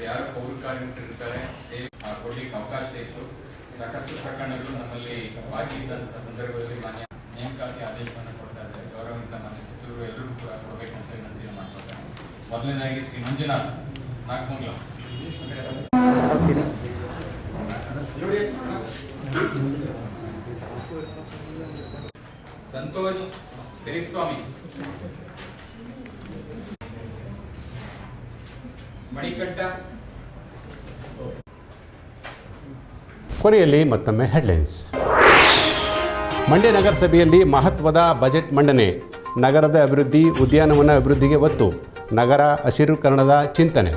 ಯಾರು ಪೌರ ಕಾರ್ಮಿಕರಿರ್ತಾರೆ ಕೊಡ್ಲಿಕ್ಕೆ ಅವಕಾಶ ಇತ್ತು. ಸಾಕಷ್ಟು ಪ್ರಕರಣಗಳು ನಮ್ಮಲ್ಲಿ ಬಾಕಿ ಇದ್ದಂಥ ಸಂದರ್ಭದಲ್ಲಿ ಮಾನ್ಯ ನೇಮಕಾತಿ ಆದೇಶವನ್ನು ಕೊಡ್ತಾ ಇದ್ದಾರೆ. ಗೌರವಾನ್ವಿತ ಮಾನ್ಯ ಸಚಿವರು ಎಲ್ಲರೂ ಕೂಡ ಕೊಡಬೇಕಂತ ವಿನಂತಿಯನ್ನು ಮಾಡ್ತಾರೆ ಮೊದಲನೇದಾಗಿ ಶ್ರೀ ಮಂಜುನಾಥ್ ನಾಲ್ಕಮಂಗ್ಲ ಸಂತೋಷ್ ತೆರಿಸ್ವಾಮಿ. ಮಣಿಕಟ್ಟ ಕೊನೆಯಲ್ಲಿ ಮತ್ತೊಮ್ಮೆ ಹೆಡ್ಲೈನ್ಸ್ ಮಂಡ್ಯ ನಗರಸಭೆಯಲ್ಲಿ ಮಹತ್ವದ ಬಜೆಟ್ ಮಂಡನೆ. ನಗರದ ಅಭಿವೃದ್ಧಿ, ಉದ್ಯಾನವನ ಅಭಿವೃದ್ಧಿಗೆ ಒತ್ತು. ನಗರ ಹಸಿರುಕರಣದ ಚಿಂತನೆ.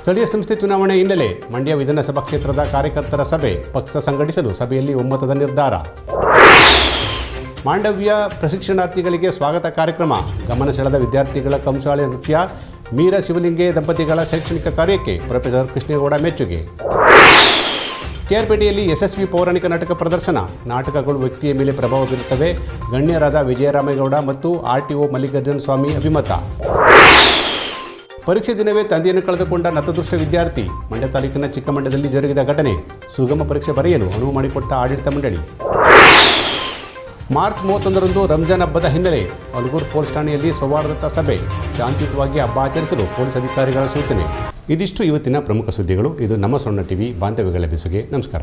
ಸ್ಥಳೀಯ ಸಂಸ್ಥೆ ಚುನಾವಣೆ ಹಿನ್ನೆಲೆ ಮಂಡ್ಯ ವಿಧಾನಸಭಾ ಕ್ಷೇತ್ರದ ಕಾರ್ಯಕರ್ತರ ಸಭೆ ಪಕ್ಷ ಸಂಘಟಿಸಲು ಸಭೆಯಲ್ಲಿ ಒಮ್ಮತದ ನಿರ್ಧಾರ. ಮಾಂಡವ್ಯ ಪ್ರಶಿಕ್ಷಣಾರ್ಥಿಗಳಿಗೆ ಸ್ವಾಗತ ಕಾರ್ಯಕ್ರಮ. ಗಮನ ಸೆಳೆದ ವಿದ್ಯಾರ್ಥಿಗಳ ಕಂಸಾಳೆ ನೃತ್ಯ, ಮೀರ ಶಿವಲಿಂಗೆ ದಂಪತಿಗಳ ಶೈಕ್ಷಣಿಕ ಕಾರ್ಯಕ್ಕೆ ಪ್ರೊಫೆಸರ್ ಕೃಷ್ಣೇಗೌಡ ಮೆಚ್ಚುಗೆ. ಕೆಆರ್ಪೇಟೆಯಲ್ಲಿ ಯಶಸ್ವಿ ಪೌರಾಣಿಕ ನಾಟಕ ಪ್ರದರ್ಶನ, ನಾಟಕಗಳು ವ್ಯಕ್ತಿಯ ಮೇಲೆ ಪ್ರಭಾವ ಬೀರುತ್ತವೆ. ಗಣ್ಯರಾದ ವಿಜಯರಾಮೇಗೌಡ ಮತ್ತು R T O Mallikarjuna Swamy ಅಭಿಮತ. ಪರೀಕ್ಷೆ ದಿನವೇ ತಂದೆಯನ್ನು ಕಳೆದುಕೊಂಡ ನತದೃಷ್ಟ ವಿದ್ಯಾರ್ಥಿ, ಮಂಡ್ಯ ತಾಲೂಕಿನ ಚಿಕ್ಕಮಂಡ್ಯದಲ್ಲಿ ಜರುಗಿದ ಘಟನೆ. ಸುಗಮ ಪರೀಕ್ಷೆ ಬರೆಯಲು ಅನುವು ಮಾಡಿಕೊಟ್ಟ ಆಡಳಿತ ಮಂಡಳಿ. ಮಾರ್ಚ್ ಮೂವತ್ತೊಂದರಂದು ರಂಜಾನ್ ಹಬ್ಬದ ಹಿನ್ನೆಲೆ ಅಲ್ಗೂರ್ ಪೊಲೀಸ್ ಠಾಣೆಯಲ್ಲಿ ಸೌಹಾರ್ದತಾ ಸಭೆ ಶಾಂತಿಯುತವಾಗಿ ಹಬ್ಬ ಆಚರಿಸಲು ಪೊಲೀಸ್ ಅಧಿಕಾರಿಗಳ ಸೂಚನೆ. ಇದಿಷ್ಟು ಇವತ್ತಿನ ಪ್ರಮುಖ ಸುದ್ದಿಗಳು. ಇದು ನಮ್ಮ ಸೊಣ್ಣ ಟಿವಿ ಬಾಂಧವ್ಯಗಳ ಬೆಸುಗೆ. ನಮಸ್ಕಾರ.